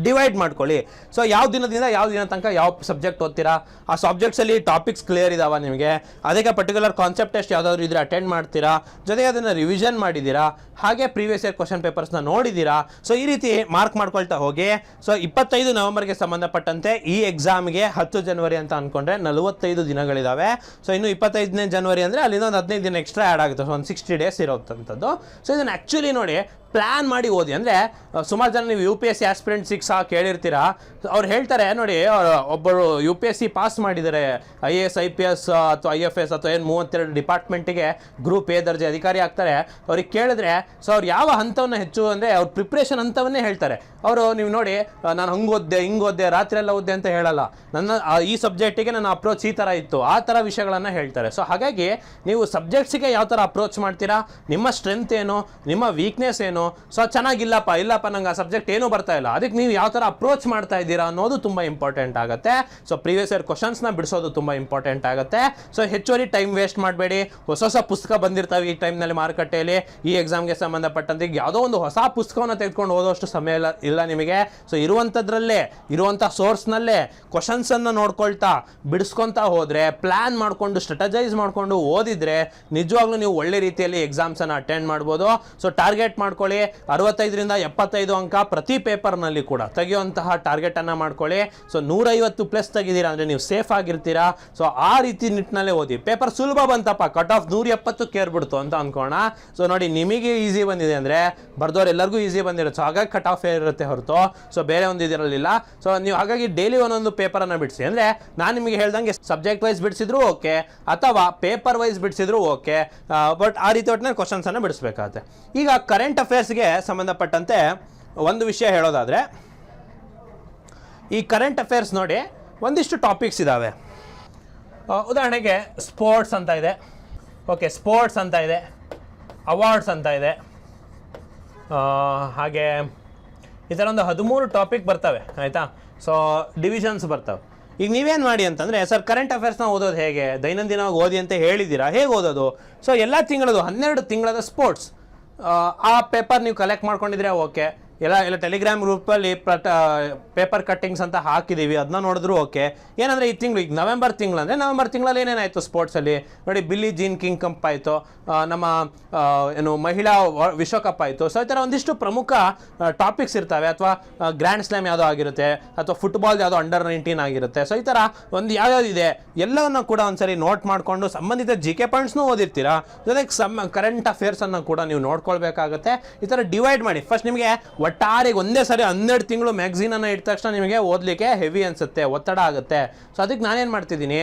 ಡಿವೈಡ್ ಮಾಡ್ಕೊಳ್ಳಿ. ಸೊ ಯಾವ ದಿನದಿಂದ ಯಾವ ದಿನ ತನಕ ಯಾವ ಸಬ್ಜೆಕ್ಟ್ ಓದ್ತೀರಾ? ಆ ಸಬ್ಜೆಕ್ಟ್ಸಲ್ಲಿ ಟಾಪಿಕ್ಸ್ ಕ್ಲಿಯರ್ ಇದಾವ ನಿಮಗೆ. ಅದಕ್ಕೆ ಪರ್ಟಿಕ್ಯುಲರ್ ಕಾನ್ಸೆಪ್ಟ್ ಟೆಸ್ಟ್ ಯಾವುದಾದ್ರು ಇದ್ರೆ ಅಟೆಂಡ್ ಮಾಡ್ತೀರಾ? ಜೊತೆಗೆ ಅದನ್ನು ರಿವಿಷನ್ ಮಾಡಿದ್ದೀರಾ? ಹಾಗೆ ಪ್ರೀವಿಯಸ್ ಇಯರ್ ಕ್ವಶನ್ ಪೇಪರ್ಸ್ನ ನೋಡಿದ್ದೀರಾ? ಸೊ ಈ ರೀತಿ ಮಾರ್ಕ್ ಮಾಡ್ಕೊಳ್ತಾ ಹೋಗಿ. ಸೊ ಇಪ್ಪತ್ತೈದು ನವೆಂಬರ್ಗೆ ಸಂಬಂಧಪಟ್ಟಂತೆ ಈ ಎಕ್ಸಾಮ್ಗೆ ಹತ್ತು ಜನವರಿ ಅಂತ ಅಂದ್ಕೊಂಡ್ರೆ ನಲವತ್ತೈದು ದಿನಗಳಿದ್ದಾವೆ ಸೊ ಇನ್ನು ಇಪ್ಪತ್ತೈದನೇ ಜನವರಿ ಅಂದರೆ ಅಲ್ಲಿಂದ ಒಂದು ಹದಿನೈದು ದಿನ ಎಕ್ಸ್ಟ್ರಾ ಆ್ಯಡ್ ಆಗುತ್ತೆ. ಸೊ ಒಂದು ಸಿಕ್ಸ್ಟಿ ಡೇಸ್ ಇರೋಂಥದ್ದು. ಸೊ ಇದನ್ನು ಆ್ಯಕ್ಚುಲಿ ನೋಡಿ ಪ್ಲ್ಯಾನ್ ಮಾಡಿ ಓದಿ. ಅಂದರೆ ಸುಮಾರು ಜನ ನೀವು U P S C aspirant six ಕೇಳಿರ್ತೀರಾ. ಅವ್ರು ಹೇಳ್ತಾರೆ, ನೋಡಿ ಒಬ್ಬರು U P S C pass ಮಾಡಿದ್ದಾರೆ I A S I P S ಅಥವಾ ಐ ಎಫ್ ಎಸ್ ಅಥವಾ ಏನು ಮೂವತ್ತೆರಡು ಡಿಪಾರ್ಟ್ಮೆಂಟಿಗೆ ಗ್ರೂಪ್ ಎ ದರ್ಜೆ ಅಧಿಕಾರಿ ಆಗ್ತಾರೆ. ಅವ್ರಿಗೆ ಕೇಳಿದ್ರೆ ಸೊ ಅವ್ರು ಯಾವ ಹಂತವನ್ನು ಹೆಚ್ಚು, ಅಂದರೆ ಅವ್ರ ಪ್ರಿಪ್ರೇಷನ್ ಹಂತವನ್ನೇ ಹೇಳ್ತಾರೆ. ಅವರು, ನೀವು ನೋಡಿ ನಾನು ಹಂಗೆ ಓದ್ದೆ, ಹಿಂಗೆ ಓದ್ದೆ, ರಾತ್ರಿ ಎಲ್ಲ ಓದ್ದೆ ಅಂತ ಹೇಳಲ್ಲ. ನನ್ನ ಈ ಸಬ್ಜೆಕ್ಟಿಗೆ ನನ್ನ ಅಪ್ರೋಚ್ ಈ ಥರ ಇತ್ತು, ಆ ಥರ ವಿಷಯಗಳನ್ನು ಹೇಳ್ತಾರೆ. ಸೊ ಹಾಗಾಗಿ ನೀವು ಸಬ್ಜೆಕ್ಟ್ಸಿಗೆ ಯಾವ ಥರ ಅಪ್ರೋಚ್ ಮಾಡ್ತೀರಾ? ನಿಮ್ಮ ಸ್ಟ್ರೆಂತ್ ಏನು? ನಿಮ್ಮ ವೀಕ್ನೆಸ್ ಏನು? ಸೊ ಚೆನ್ನಾಗಿಲ್ಲಪ್ಪ, ಇಲ್ಲಪ್ಪ, ನಂಗೆ ಆ ಸಬ್ಜೆಕ್ಟ್ ಏನೂ ಬರ್ತಾ ಇಲ್ಲ. ಅದಕ್ಕೆ ನೀವು ಯಾವ ಥರ ಅಪ್ರೋಚ್ ಮಾಡ್ತಾ ಇದ್ದೀರಾ ಅನ್ನೋದು ತುಂಬ ಇಂಪಾರ್ಟೆಂಟ್ ಆಗುತ್ತೆ. ಸೊ ಪ್ರೀವಿಯಸ್ ಇಯರ್ ಕ್ವಶನ್ಸ್ನ ಬಿಡಿಸೋದು ತುಂಬ ಇಂಪಾರ್ಟೆಂಟ್ ಆಗುತ್ತೆ. ಸೊ ಹೆಚ್ಚುವರಿ ಟೈಮ್ ವೇಸ್ಟ್ ಮಾಡಬೇಡಿ. ಹೊಸ ಹೊಸ ಪುಸ್ತಕ ಬಂದಿರ್ತಾವೆ ಈ ಟೈಮ್ನಲ್ಲಿ ಮಾರುಕಟ್ಟೆಯಲ್ಲಿ. ಈ ಎಕ್ಸಾಮ್ಗೆ ಸಂಬಂಧಪಟ್ಟಂತೆ ಯಾವುದೋ ಒಂದು ಹೊಸ ಪುಸ್ತಕವನ್ನು ತೆಗೆದುಕೊಂಡು ಓದೋಷ್ಟು ಸಮಯ ಇಲ್ಲ ಇಲ್ಲ ನಿಮಗೆ. ಸೊ ಇರುವಂಥದ್ರಲ್ಲೇ, ಇರುವಂಥ ಸೋರ್ಸ್ನಲ್ಲೇ ಕ್ವಶನ್ಸನ್ನು ನೋಡ್ಕೊಳ್ತಾ ಬಿಡಿಸ್ಕೊತಾ ಹೋದರೆ ಪ್ಲ್ಯಾನ್ ಮಾಡಿಕೊಂಡು ಸ್ಟ್ರಾಟಜೈಸ್ ಮಾಡಿಕೊಂಡು ಓದಿದ್ರೆ ನಿಜವಾಗ್ಲೂ ನೀವು ಒಳ್ಳೆ ರೀತಿಯಲ್ಲಿ ಎಕ್ಸಾಮ್ಸನ್ನು ಅಟೆಂಡ್ ಮಾಡ್ಬೋದು. ಸೊ ಟಾರ್ಗೆಟ್ ಮಾಡ್ಕೊಳ್ಳಿ. ಅರವತ್ತೈದರಿಂದ ಎಪ್ಪತ್ತೈದು ಅಂಕ ಪ್ರತಿ ಪೇಪರ್ನಲ್ಲಿ ಕೂಡ. ತೆಗೆಯುವಂತಹ ಟಾರ್ಗೆಟನ್ನು ಮಾಡ್ಕೊಳ್ಳಿ. ಸೊ, ನೂರೈವತ್ತು ಪ್ಲಸ್ ತೆಗಿದ್ದೀರಾ ಅಂದರೆ ನೀವು ಸೇಫ್ ಆಗಿರ್ತೀರಾ. ಸೊ, ಆ ರೀತಿ ನಿಟ್ಟಿನಲ್ಲೇ ಓದಿ. ಪೇಪರ್ ಸುಲಭ ಬಂತಪ್ಪ. ಕಟ್ ಆಫ್ ನೂರ ಎಪ್ಪತ್ತು ಕೇರ್ಬಿಡ್ತು ಅಂತ ಅಂದ್ಕೋಣ ಸೊ, ನೋಡಿ, ನಿಮಗೆ ಈಸಿ ಬಂದಿದೆ ಅಂದರೆ ಬರೆದವ್ರು ಎಲ್ಲರಿಗೂ ಈಸಿ ಬಂದಿರುತ್ತೆ. ಸೊ, ಹಾಗಾಗಿ ಕಟ್ ಆಫ್ ಇರುತ್ತೆ ಹೊರತು. ಸೊ, ಬೇರೆ ಒಂದು ಇದರಲ್ಲಿಲ್ಲ. ಸೊ, ನೀವು ಹಾಗಾಗಿ ಡೈಲಿ ಒಂದೊಂದು ಪೇಪರನ್ನು ಬಿಡಿಸಿ. ಅಂದರೆ ನಾನು ನಿಮಗೆ ಹೇಳ್ದಂಗೆ ಸಬ್ಜೆಕ್ಟ್ ವೈಸ್ ಬಿಡಿಸಿದ್ರು ಓಕೆ. ಅಥವಾ ಪೇಪರ್ ವೈಸ್ ಬಿಡಿಸಿದ್ರು ಓಕೆ. ಬಟ್ ಆ ರೀತಿ ಒಟ್ಟಿನಲ್ಲಿ ಕ್ವಶನ್ಸನ್ನು ಬಿಡಿಸ್ಬೇಕಾಗತ್ತೆ. ಈಗ ಕರೆಂಟ್ ಅಫೇರ್ಸ್ಗೆ ಸಂಬಂಧಪಟ್ಟಂತೆ ಒಂದು ವಿಷಯ ಹೇಳೋದಾದರೆ, ಈ ಕರೆಂಟ್ ಅಫೇರ್ಸ್ ನೋಡಿ ಒಂದಿಷ್ಟು ಟಾಪಿಕ್ಸ್ ಇದ್ದಾವೆ ಉದಾಹರಣೆಗೆ ಸ್ಪೋರ್ಟ್ಸ್ ಅಂತ ಇದೆ. ಓಕೆ ಸ್ಪೋರ್ಟ್ಸ್ ಅಂತ ಇದೆ. ಅವಾರ್ಡ್ಸ್ ಅಂತ ಇದೆ. ಹಾಗೆ ಈ ಥರ ಒಂದು ಹದಿಮೂರು ಟಾಪಿಕ್ ಬರ್ತವೆ, ಆಯಿತಾ? ಸೊ ಡಿವಿಷನ್ಸ್ ಬರ್ತವೆ. ಈಗ ನೀವೇನು ಮಾಡಿ ಅಂತಂದರೆ ಸರ್ ಕರೆಂಟ್ ಅಫೇರ್ಸ್ನ ಓದೋದು ಹೇಗೆ? ದೈನಂದಿನವಾಗಿ ಓದಿ ಅಂತ ಹೇಳಿದ್ದೀರಾ? ಹೇಗೆ ಓದೋದು? ಸೊ ಎಲ್ಲ ತಿಂಗಳದು ಹನ್ನೆರಡು ತಿಂಗಳದ ಸ್ಪೋರ್ಟ್ಸ್ ಆ ಪೇಪರ್ ನೀವು ಕಲೆಕ್ಟ್ ಮಾಡ್ಕೊಂಡಿದ್ರೆ ಓಕೆ ಎಲ್ಲ ಎಲ್ಲ ಟೆಲಿಗ್ರಾಮ್ ಗ್ರೂಪಲ್ಲಿ ಪ್ರಟ ಪೇಪರ್ ಕಟ್ಟಿಂಗ್ಸ್ ಅಂತ ಹಾಕಿದ್ದೀವಿ ಅದನ್ನ ನೋಡಿದ್ರು ಓಕೆ ಏನಂದರೆ ಈ ತಿಂಗಳು, ಈಗ ನವೆಂಬರ್ ತಿಂಗಳು ಅಂದರೆ ನವೆಂಬರ್ ತಿಂಗಳಲ್ಲಿ ಏನೇನಾಯಿತು ಸ್ಪೋರ್ಟ್ಸಲ್ಲಿ ನೋಡಿ ಬಿಲ್ಲಿ ಜೀನ್ ಕಿಂಗ್ ಕಂಪ್ ಆಯಿತು. ನಮ್ಮ ಏನು ಮಹಿಳಾ ವಿಶ್ವಕಪ್ ಆಯಿತು. ಸೊ ಈ ಥರ ಒಂದಿಷ್ಟು ಪ್ರಮುಖ ಟಾಪಿಕ್ಸ್ ಇರ್ತವೆ. ಅಥವಾ ಗ್ರ್ಯಾಂಡ್ ಸ್ಲ್ಯಾಮ್ ಯಾವುದೋ ಆಗಿರುತ್ತೆ. ಅಥವಾ ಫುಟ್ಬಾಲ್ ಯಾವುದೋ ಅಂಡರ್ ನೈನ್ಟೀನ್ ಆಗಿರುತ್ತೆ. ಸೊ ಈ ಥರ ಒಂದು ಯಾವ್ಯಾವ್ದು ಇದೆ? ಎಲ್ಲವನ್ನು ಕೂಡ ಒಂದ್ಸರಿ ನೋಟ್ ಮಾಡಿಕೊಂಡು ಸಂಬಂಧಿತ ಜಿ ಕೆ ಪಾಯಿಂಟ್ಸ್ನೂ ಓದಿರ್ತೀರಾ? ಜೊತೆಗೆ ಸಮ್ ಕರೆಂಟ್ ಅಫೇರ್ಸನ್ನು ಕೂಡ ನೀವು ನೋಡ್ಕೊಳ್ಬೇಕಾಗುತ್ತೆ. ಈ ಥರ ಡಿವೈಡ್ ಮಾಡಿ. ಫಸ್ಟ್ ನಿಮಗೆ ಒಟ್ಟಾರೆ ಒಂದೇ ಸರಿ ಹನ್ನೆರಡು ತಿಂಗಳು ಮ್ಯಾಗ್ಝೀನನ್ನು ಇಟ್ಟ ತಕ್ಷಣ ನಿಮಗೆ ಓದಲಿಕ್ಕೆ ಹೆವಿ ಅನಿಸುತ್ತೆ, ಒತ್ತಡ ಆಗುತ್ತೆ. ಸೊ ಅದಕ್ಕೆ ನಾನೇನು ಮಾಡ್ತಿದ್ದೀನಿ?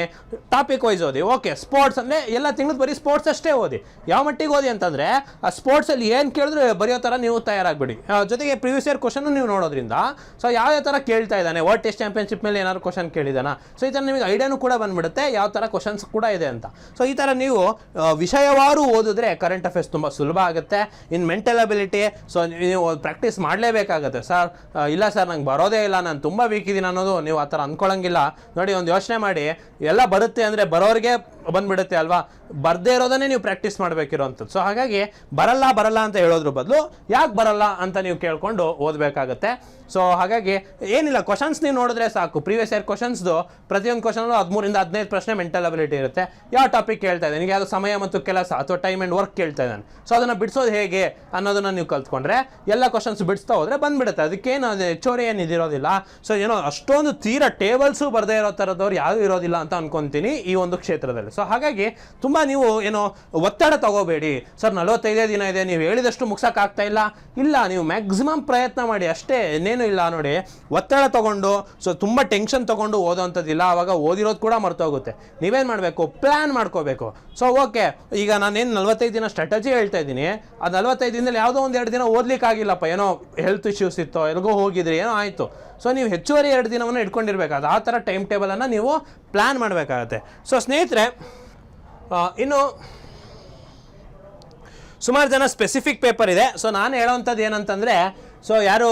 ಟಾಪಿಕ್ ವೈಸ್ ಓದಿ. ಓಕೆ ಸ್ಪೋರ್ಟ್ಸ್ ಅಂದರೆ ಎಲ್ಲ ತಿಂಗಳು ಬರೀ ಸ್ಪೋರ್ಟ್ಸ್ ಅಷ್ಟೇ ಓದಿ. ಯಾವ ಮಟ್ಟಿಗೆ ಓದಿ ಅಂತಂದರೆ, ಆ ಸ್ಪೋರ್ಟ್ಸಲ್ಲಿ ಏನು ಕೇಳಿದ್ರು ಬರೆಯೋ ಥರ ನೀವು ತಯಾರಾಗ್ಬಿಡಿ. ಜೊತೆಗೆ ಪ್ರಿವಿಯಸ್ ಇಯರ್ ಕ್ವಶನ್ ನೀವು ನೋಡೋದ್ರಿಂದ ಸೊ ಯಾವ ಯಾವ ಥರ ಕೇಳ್ತಾ ಇದ್ದಾನೆ? ವರ್ಲ್ಡ್ ಟೆಸ್ಟ್ ಚಾಂಪಿಯನ್ಶಿಪ್ ಮೇಲೆ ಏನಾದ್ರು ಕ್ವಶನ್ ಕೇಳಿದಾನ ಸೊ ಈ ಥರ ನಿಮಗೆ ಐಡಿಯಾನು ಕೂಡ ಬಂದ್ಬಿಡುತ್ತೆ, ಯಾವ ಥರ ಕ್ವಶನ್ಸ್ ಕೂಡ ಇದೆ ಅಂತ. ಸೊ ಈ ಥರ ನೀವು ವಿಷಯವಾರು ಓದಿದ್ರೆ ಕರೆಂಟ್ ಅಫೇರ್ಸ್ ತುಂಬ ಸುಲಭ ಆಗುತ್ತೆ. ಇನ್ ಮೆಂಟಲ್ ಅಬಿಲಿಟಿ ಸೊ ನೀವು ಪ್ರಾಕ್ಟೀಸ್ ಮಾಡಲೇಬೇಕಾಗತ್ತೆ. ಸರ್ ಇಲ್ಲ ಸರ್, ನಂಗೆ ಬರೋದೇ ಇಲ್ಲ, ನಾನು ತುಂಬ ವೀಕ್ ಇದ್ದೀನಿ ಅನ್ನೋದು ನೀವು ಆ ಥರ ಅಂದ್ಕೊಳ್ಳಂಗಿಲ್ಲ ನೋಡಿ, ಒಂದು ಯೋಚನೆ ಮಾಡಿ, ಎಲ್ಲ ಬರುತ್ತೆ ಅಂದರೆ ಬರೋರಿಗೆ ಬಂದ್ಬಿಡುತ್ತೆ ಅಲ್ವಾ? ಬರದೇ ಇರೋದನ್ನೇ ನೀವು ಪ್ರಾಕ್ಟೀಸ್ ಮಾಡಬೇಕಿರೋವಂಥದ್ದು ಸೊ ಹಾಗಾಗಿ ಬರಲ್ಲ ಬರಲ್ಲ ಅಂತ ಹೇಳೋದ್ರ ಬದಲು ಯಾಕೆ ಬರಲ್ಲ ಅಂತ ನೀವು ಕೇಳ್ಕೊಂಡು ಓದಬೇಕಾಗತ್ತೆ. ಸೊ ಹಾಗಾಗಿ ಏನಿಲ್ಲ ಕ್ವಶನ್ಸ್ ನೀವು ನೋಡಿದ್ರೆ ಸಾಕು. ಪ್ರೀವಿಯಸ್ ಇಯರ್ ಕ್ವಶನ್ಸ್ದು ಪ್ರತಿಯೊಂದು ಕ್ವಶನಲ್ಲೂ ಹದಿಮೂರಿಂದ ಹದಿನೈದು ಪ್ರಶ್ನೆ ಮೆಂಟಲ್ ಅಬಿಲಿಟಿ ಇರುತ್ತೆ. ಯಾವ ಟಾಪಿಕ್ ಕೇಳ್ತಾ ಇದೆ ನಿಮಗೆ ಯಾವುದು ಸಮಯ ಮತ್ತು ಕೆಲಸ ಅಥವಾ ಟೈಮ್ ಆ್ಯಂಡ್ ವರ್ಕ್ ಕೇಳ್ತಾ ಇದ್ದಾನೆ. ಸೊ ಅದನ್ನು ಬಿಡಿಸೋದು ಹೇಗೆ ಅನ್ನೋದನ್ನು ನೀವು ಕಲ್ತ್ಕೊಂಡ್ರೆ ಎಲ್ಲ ಕ್ವಶನ್ಸ್ ಬಿಡಿಸ್ತಾ ಹೋದರೆ ಬಂದುಬಿಡುತ್ತೆ. ಅದಕ್ಕೇನು ಅದು ಹೆಚ್ಚುವರಿ ಏನು ಇದಿರೋದಿಲ್ಲ. ಸೊ ಏನೋ ಅಷ್ಟೊಂದು ತೀರಾ ಟೇಬಲ್ಸು ಬರದೇ ಇರೋ ಥರದವ್ರು ಯಾರೂ ಇರೋದಿಲ್ಲ ಅಂತ ಅನ್ಕೊಂತೀನಿ ಈ ಒಂದು ಕ್ಷೇತ್ರದಲ್ಲಿ. ಸೊ ಹಾಗಾಗಿ ತುಂಬ ನೀವು ಏನೋ ಒತ್ತಡ ತಗೋಬೇಡಿ. ಸರ್, ನಲವತ್ತೈದೇ ದಿನ ಇದೆ, ನೀವು ಹೇಳಿದಷ್ಟು ಮುಗ್ಸೋಕ್ಕಾಗ್ತಾ ಇಲ್ಲ. ಇಲ್ಲ, ನೀವು ಮ್ಯಾಕ್ಸಿಮಮ್ ಪ್ರಯತ್ನ ಮಾಡಿ. ಅಷ್ಟೇ, ಇನ್ನೇನು ಇಲ್ಲ ನೋಡಿ. ಒತ್ತಡ ತಗೊಂಡು ಸೊ ತುಂಬ ಟೆನ್ಷನ್ ತೊಗೊಂಡು ಓದೋವಂಥದ್ದಿಲ್ಲ ಆವಾಗ ಓದಿರೋದು ಕೂಡ ಮರ್ತೋಗುತ್ತೆ. ನೀವೇನು ಮಾಡಬೇಕು? ಪ್ಲ್ಯಾನ್ ಮಾಡ್ಕೋಬೇಕು. ಸೊ ಓಕೆ ಈಗ ನಾನೇನು ನಲವತ್ತೈದು ದಿನ ಸ್ಟ್ರಾಟಜಿ ಹೇಳ್ತಾ ಇದ್ದೀನಿ. ಆ ನಲ್ವತ್ತೈದು ದಿನದಲ್ಲಿ ಯಾವುದೋ ಒಂದು ಎರಡು ದಿನ ಓದಲಿಕ್ಕಾಗಿಲ್ಲಪ್ಪ. ಏನೋ ಹೆಲ್ತ್ ಇಶ್ಯೂಸ್ ಇತ್ತು, ಎಲ್ಗೋ ಹೋಗಿದ್ರಿ, ಏನೋ ಆಯಿತು. ಸೊ ನೀವು ಹೆಚ್ಚುವರಿ ಎರಡು ದಿನವನ್ನು ಇಟ್ಕೊಂಡಿರ್ಬೇಕಾದ ಆ ಥರ ಟೈಮ್ ಟೇಬಲನ್ನು ನೀವು ಪ್ಲ್ಯಾನ್ ಮಾಡಬೇಕಾಗತ್ತೆ. ಸೊ ಸ್ನೇಹಿತರೆ ಇನ್ನು ಸುಮಾರು ಜನ ಸ್ಪೆಸಿಫಿಕ್ ಪೇಪರ್ ಇದೆ. ಸೊ ನಾನು ಹೇಳೋವಂಥದ್ದು ಏನಂತಂದರೆ ಸೊ ಯಾರು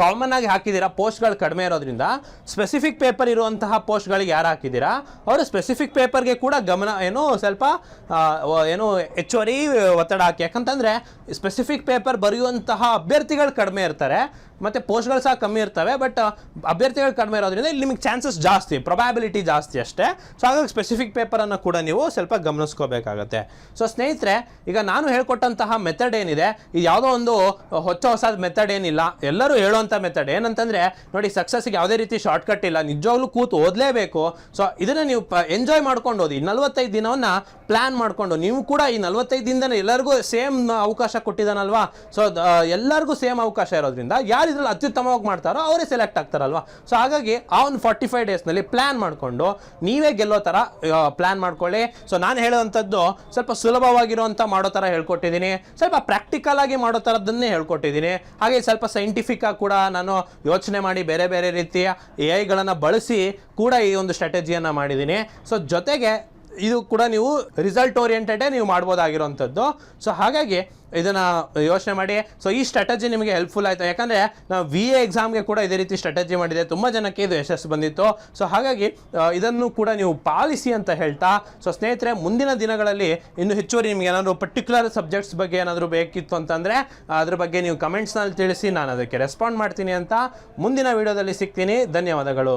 ಕಾಮನ್ ಆಗಿ ಹಾಕಿದ್ದೀರಾ? ಪೋಸ್ಟ್ಗಳು ಕಡಿಮೆ ಇರೋದ್ರಿಂದ ಸ್ಪೆಸಿಫಿಕ್ ಪೇಪರ್ ಇರುವಂತಹ ಪೋಸ್ಟ್ಗಳಿಗೆ ಯಾರು ಹಾಕಿದ್ದೀರಾ? ಅವರು ಸ್ಪೆಸಿಫಿಕ್ ಪೇಪರ್ಗೆ ಕೂಡ ಗಮನ, ಏನು ಸ್ವಲ್ಪ ಏನು ಹೆಚ್ಚುವರಿ ಒತ್ತಡ ಹಾಕಿ. ಯಾಕಂತಂದರೆ ಸ್ಪೆಸಿಫಿಕ್ ಪೇಪರ್ ಬರೆಯುವಂತಹ ಅಭ್ಯರ್ಥಿಗಳು ಕಡಿಮೆ ಇರ್ತಾರೆ. ಮತ್ತು ಪೋಸ್ಟ್ಗಳು ಸಹ ಕಮ್ಮಿ ಇರ್ತವೆ, ಬಟ್ ಅಭ್ಯರ್ಥಿಗಳು ಕಡಿಮೆ ಇರೋದ್ರಿಂದ ಇಲ್ಲಿ ನಿಮಗೆ ಚಾನ್ಸಸ್ ಜಾಸ್ತಿ ಪ್ರೊಬ್ಯಾಬಿಲಿಟಿ ಜಾಸ್ತಿ ಅಷ್ಟೇ. ಸೊ ಹಾಗಾಗಿ ಸ್ಪೆಸಿಫಿಕ್ ಪೇಪರನ್ನು ಕೂಡ ನೀವು ಸ್ವಲ್ಪ ಗಮನಿಸ್ಕೋಬೇಕಾಗತ್ತೆ. ಸೊ ಸ್ನೇಹಿತರೆ, ಈಗ ನಾನು ಹೇಳ್ಕೊಟ್ಟಂತಹ ಮೆಥಡ್ ಏನಿದೆ ಇದು ಯಾವುದೋ ಒಂದು ಹೊಚ್ಚ ಹೊಸದ ಮೆಥಡ್ ಏನಿಲ್ಲ, ಎಲ್ಲರೂ ಹೇಳುವಂಥ ಮೆಥಡ್ ಏನಂತಂದರೆ, ನೋಡಿ ಸಕ್ಸಸ್ಗೆ ಯಾವುದೇ ರೀತಿ ಶಾರ್ಟ್ಕಟ್ ಇಲ್ಲ, ನಿಜವಾಗ್ಲೂ ಕೂತು ಓದಲೇಬೇಕು. ಸೊ ಇದನ್ನು ನೀವು ಎಂಜಾಯ್ ಮಾಡ್ಕೊಂಡು ಓದಿ ನಲ್ವತ್ತೈದು ದಿನವನ್ನು ಪ್ಲ್ಯಾನ್ ಮಾಡಿಕೊಂಡು, ನೀವು ಕೂಡ ಈ ನಲ್ವತ್ತೈದು ದಿನದ ಎಲ್ಲರಿಗೂ ಸೇಮ್ ಅವಕಾಶ ಕೊಟ್ಟಿದ್ದಾನಲ್ವಾ? ಸೊ ಎಲ್ಲರಿಗೂ ಸೇಮ್ ಅವಕಾಶ ಇರೋದ್ರಿಂದ, ಯಾರು ಇದ್ರಲ್ಲಿ ಅತ್ಯುತ್ತಮವಾಗಿ ಮಾಡ್ತಾರೋ ಅವರೇ ಸೆಲೆಕ್ಟ್ ಆಗ್ತಾರಲ್ವಾ? ಸೊ ಹಾಗಾಗಿ ಆ ಒಂದು ಫಾರ್ಟಿ ಫೈವ್ ಡೇಸ್ನಲ್ಲಿ ಪ್ಲ್ಯಾನ್ ಮಾಡಿಕೊಂಡು ನೀವೇ ಗೆಲ್ಲೋ ಥರ ಪ್ಲ್ಯಾನ್ ಮಾಡ್ಕೊಳ್ಳಿ. ಸೊ ನಾನು ಹೇಳೋವಂಥದ್ದು ಸ್ವಲ್ಪ ಸುಲಭವಾಗಿರುವಂಥ ಮಾಡೋ ಥರ ಹೇಳ್ಕೊಟ್ಟಿದ್ದೀನಿ. ಸ್ವಲ್ಪ ಪ್ರಾಕ್ಟಿಕಲ್ ಆಗಿ ಮಾಡೋ ಥರದ್ದನ್ನೇ ಹೇಳ್ಕೊಟ್ಟಿದ್ದೀನಿ. ಹಾಗೆ ಸ್ವಲ್ಪ ಸೈಂಟಿಫಿಕ್ ಆಗಿ ಕೂಡ ನಾನು ಯೋಚನೆ ಮಾಡಿ ಬೇರೆ ಬೇರೆ ರೀತಿಯ ಎ ಐಗಳನ್ನು ಬಳಸಿ ಕೂಡ ಈ ಒಂದು ಸ್ಟ್ರಾಟಜಿಯನ್ನು ಮಾಡಿದ್ದೀನಿ. ಸೊ ಜೊತೆಗೆ ಇದು ಕೂಡ ನೀವು ರಿಸಲ್ಟ್ ಓರಿಯೆಂಟೆಡೇ ನೀವು ಮಾಡ್ಬೋದಾಗಿರೋವಂಥದ್ದು. ಸೊ ಹಾಗಾಗಿ ಇದನ್ನು ಯೋಚನೆ ಮಾಡಿ. ಸೊ ಈ ಸ್ಟ್ರಾಟಜಿ ನಿಮಗೆ ಹೆಲ್ಪ್ಫುಲ್ ಆಯಿತು. ಯಾಕಂದರೆ ನಾವು ವಿ ಎ ಎಕ್ಸಾಮ್ಗೆ ಕೂಡ ಇದೇ ರೀತಿ ಸ್ಟ್ರಾಟಜಿ ಮಾಡಿದೆ. ತುಂಬ ಜನಕ್ಕೆ ಇದು ಯಶಸ್ಸು ಬಂದಿತ್ತು. ಸೊ ಹಾಗಾಗಿ ಇದನ್ನು ಕೂಡ ನೀವು ಪಾಲಿಸಿ ಅಂತ ಹೇಳ್ತಾ ಸೊ ಸ್ನೇಹಿತರೆ, ಮುಂದಿನ ದಿನಗಳಲ್ಲಿ ಇನ್ನು ಹೆಚ್ಚುವರಿ ನಿಮ್ಗೆ ಏನಾದರೂ ಪರ್ಟಿಕ್ಯುಲರ್ ಸಬ್ಜೆಕ್ಟ್ಸ್ ಬಗ್ಗೆ ಏನಾದರೂ ಬೇಕಿತ್ತು ಅಂತಂದರೆ, ಅದ್ರ ಬಗ್ಗೆ ನೀವು ಕಮೆಂಟ್ಸ್ನಲ್ಲಿ ತಿಳಿಸಿ ನಾನು ಅದಕ್ಕೆ ರೆಸ್ಪಾಂಡ್ ಮಾಡ್ತೀನಿ ಅಂತ. ಮುಂದಿನ ವಿಡಿಯೋದಲ್ಲಿ ಸಿಗ್ತೀನಿ. ಧನ್ಯವಾದಗಳು.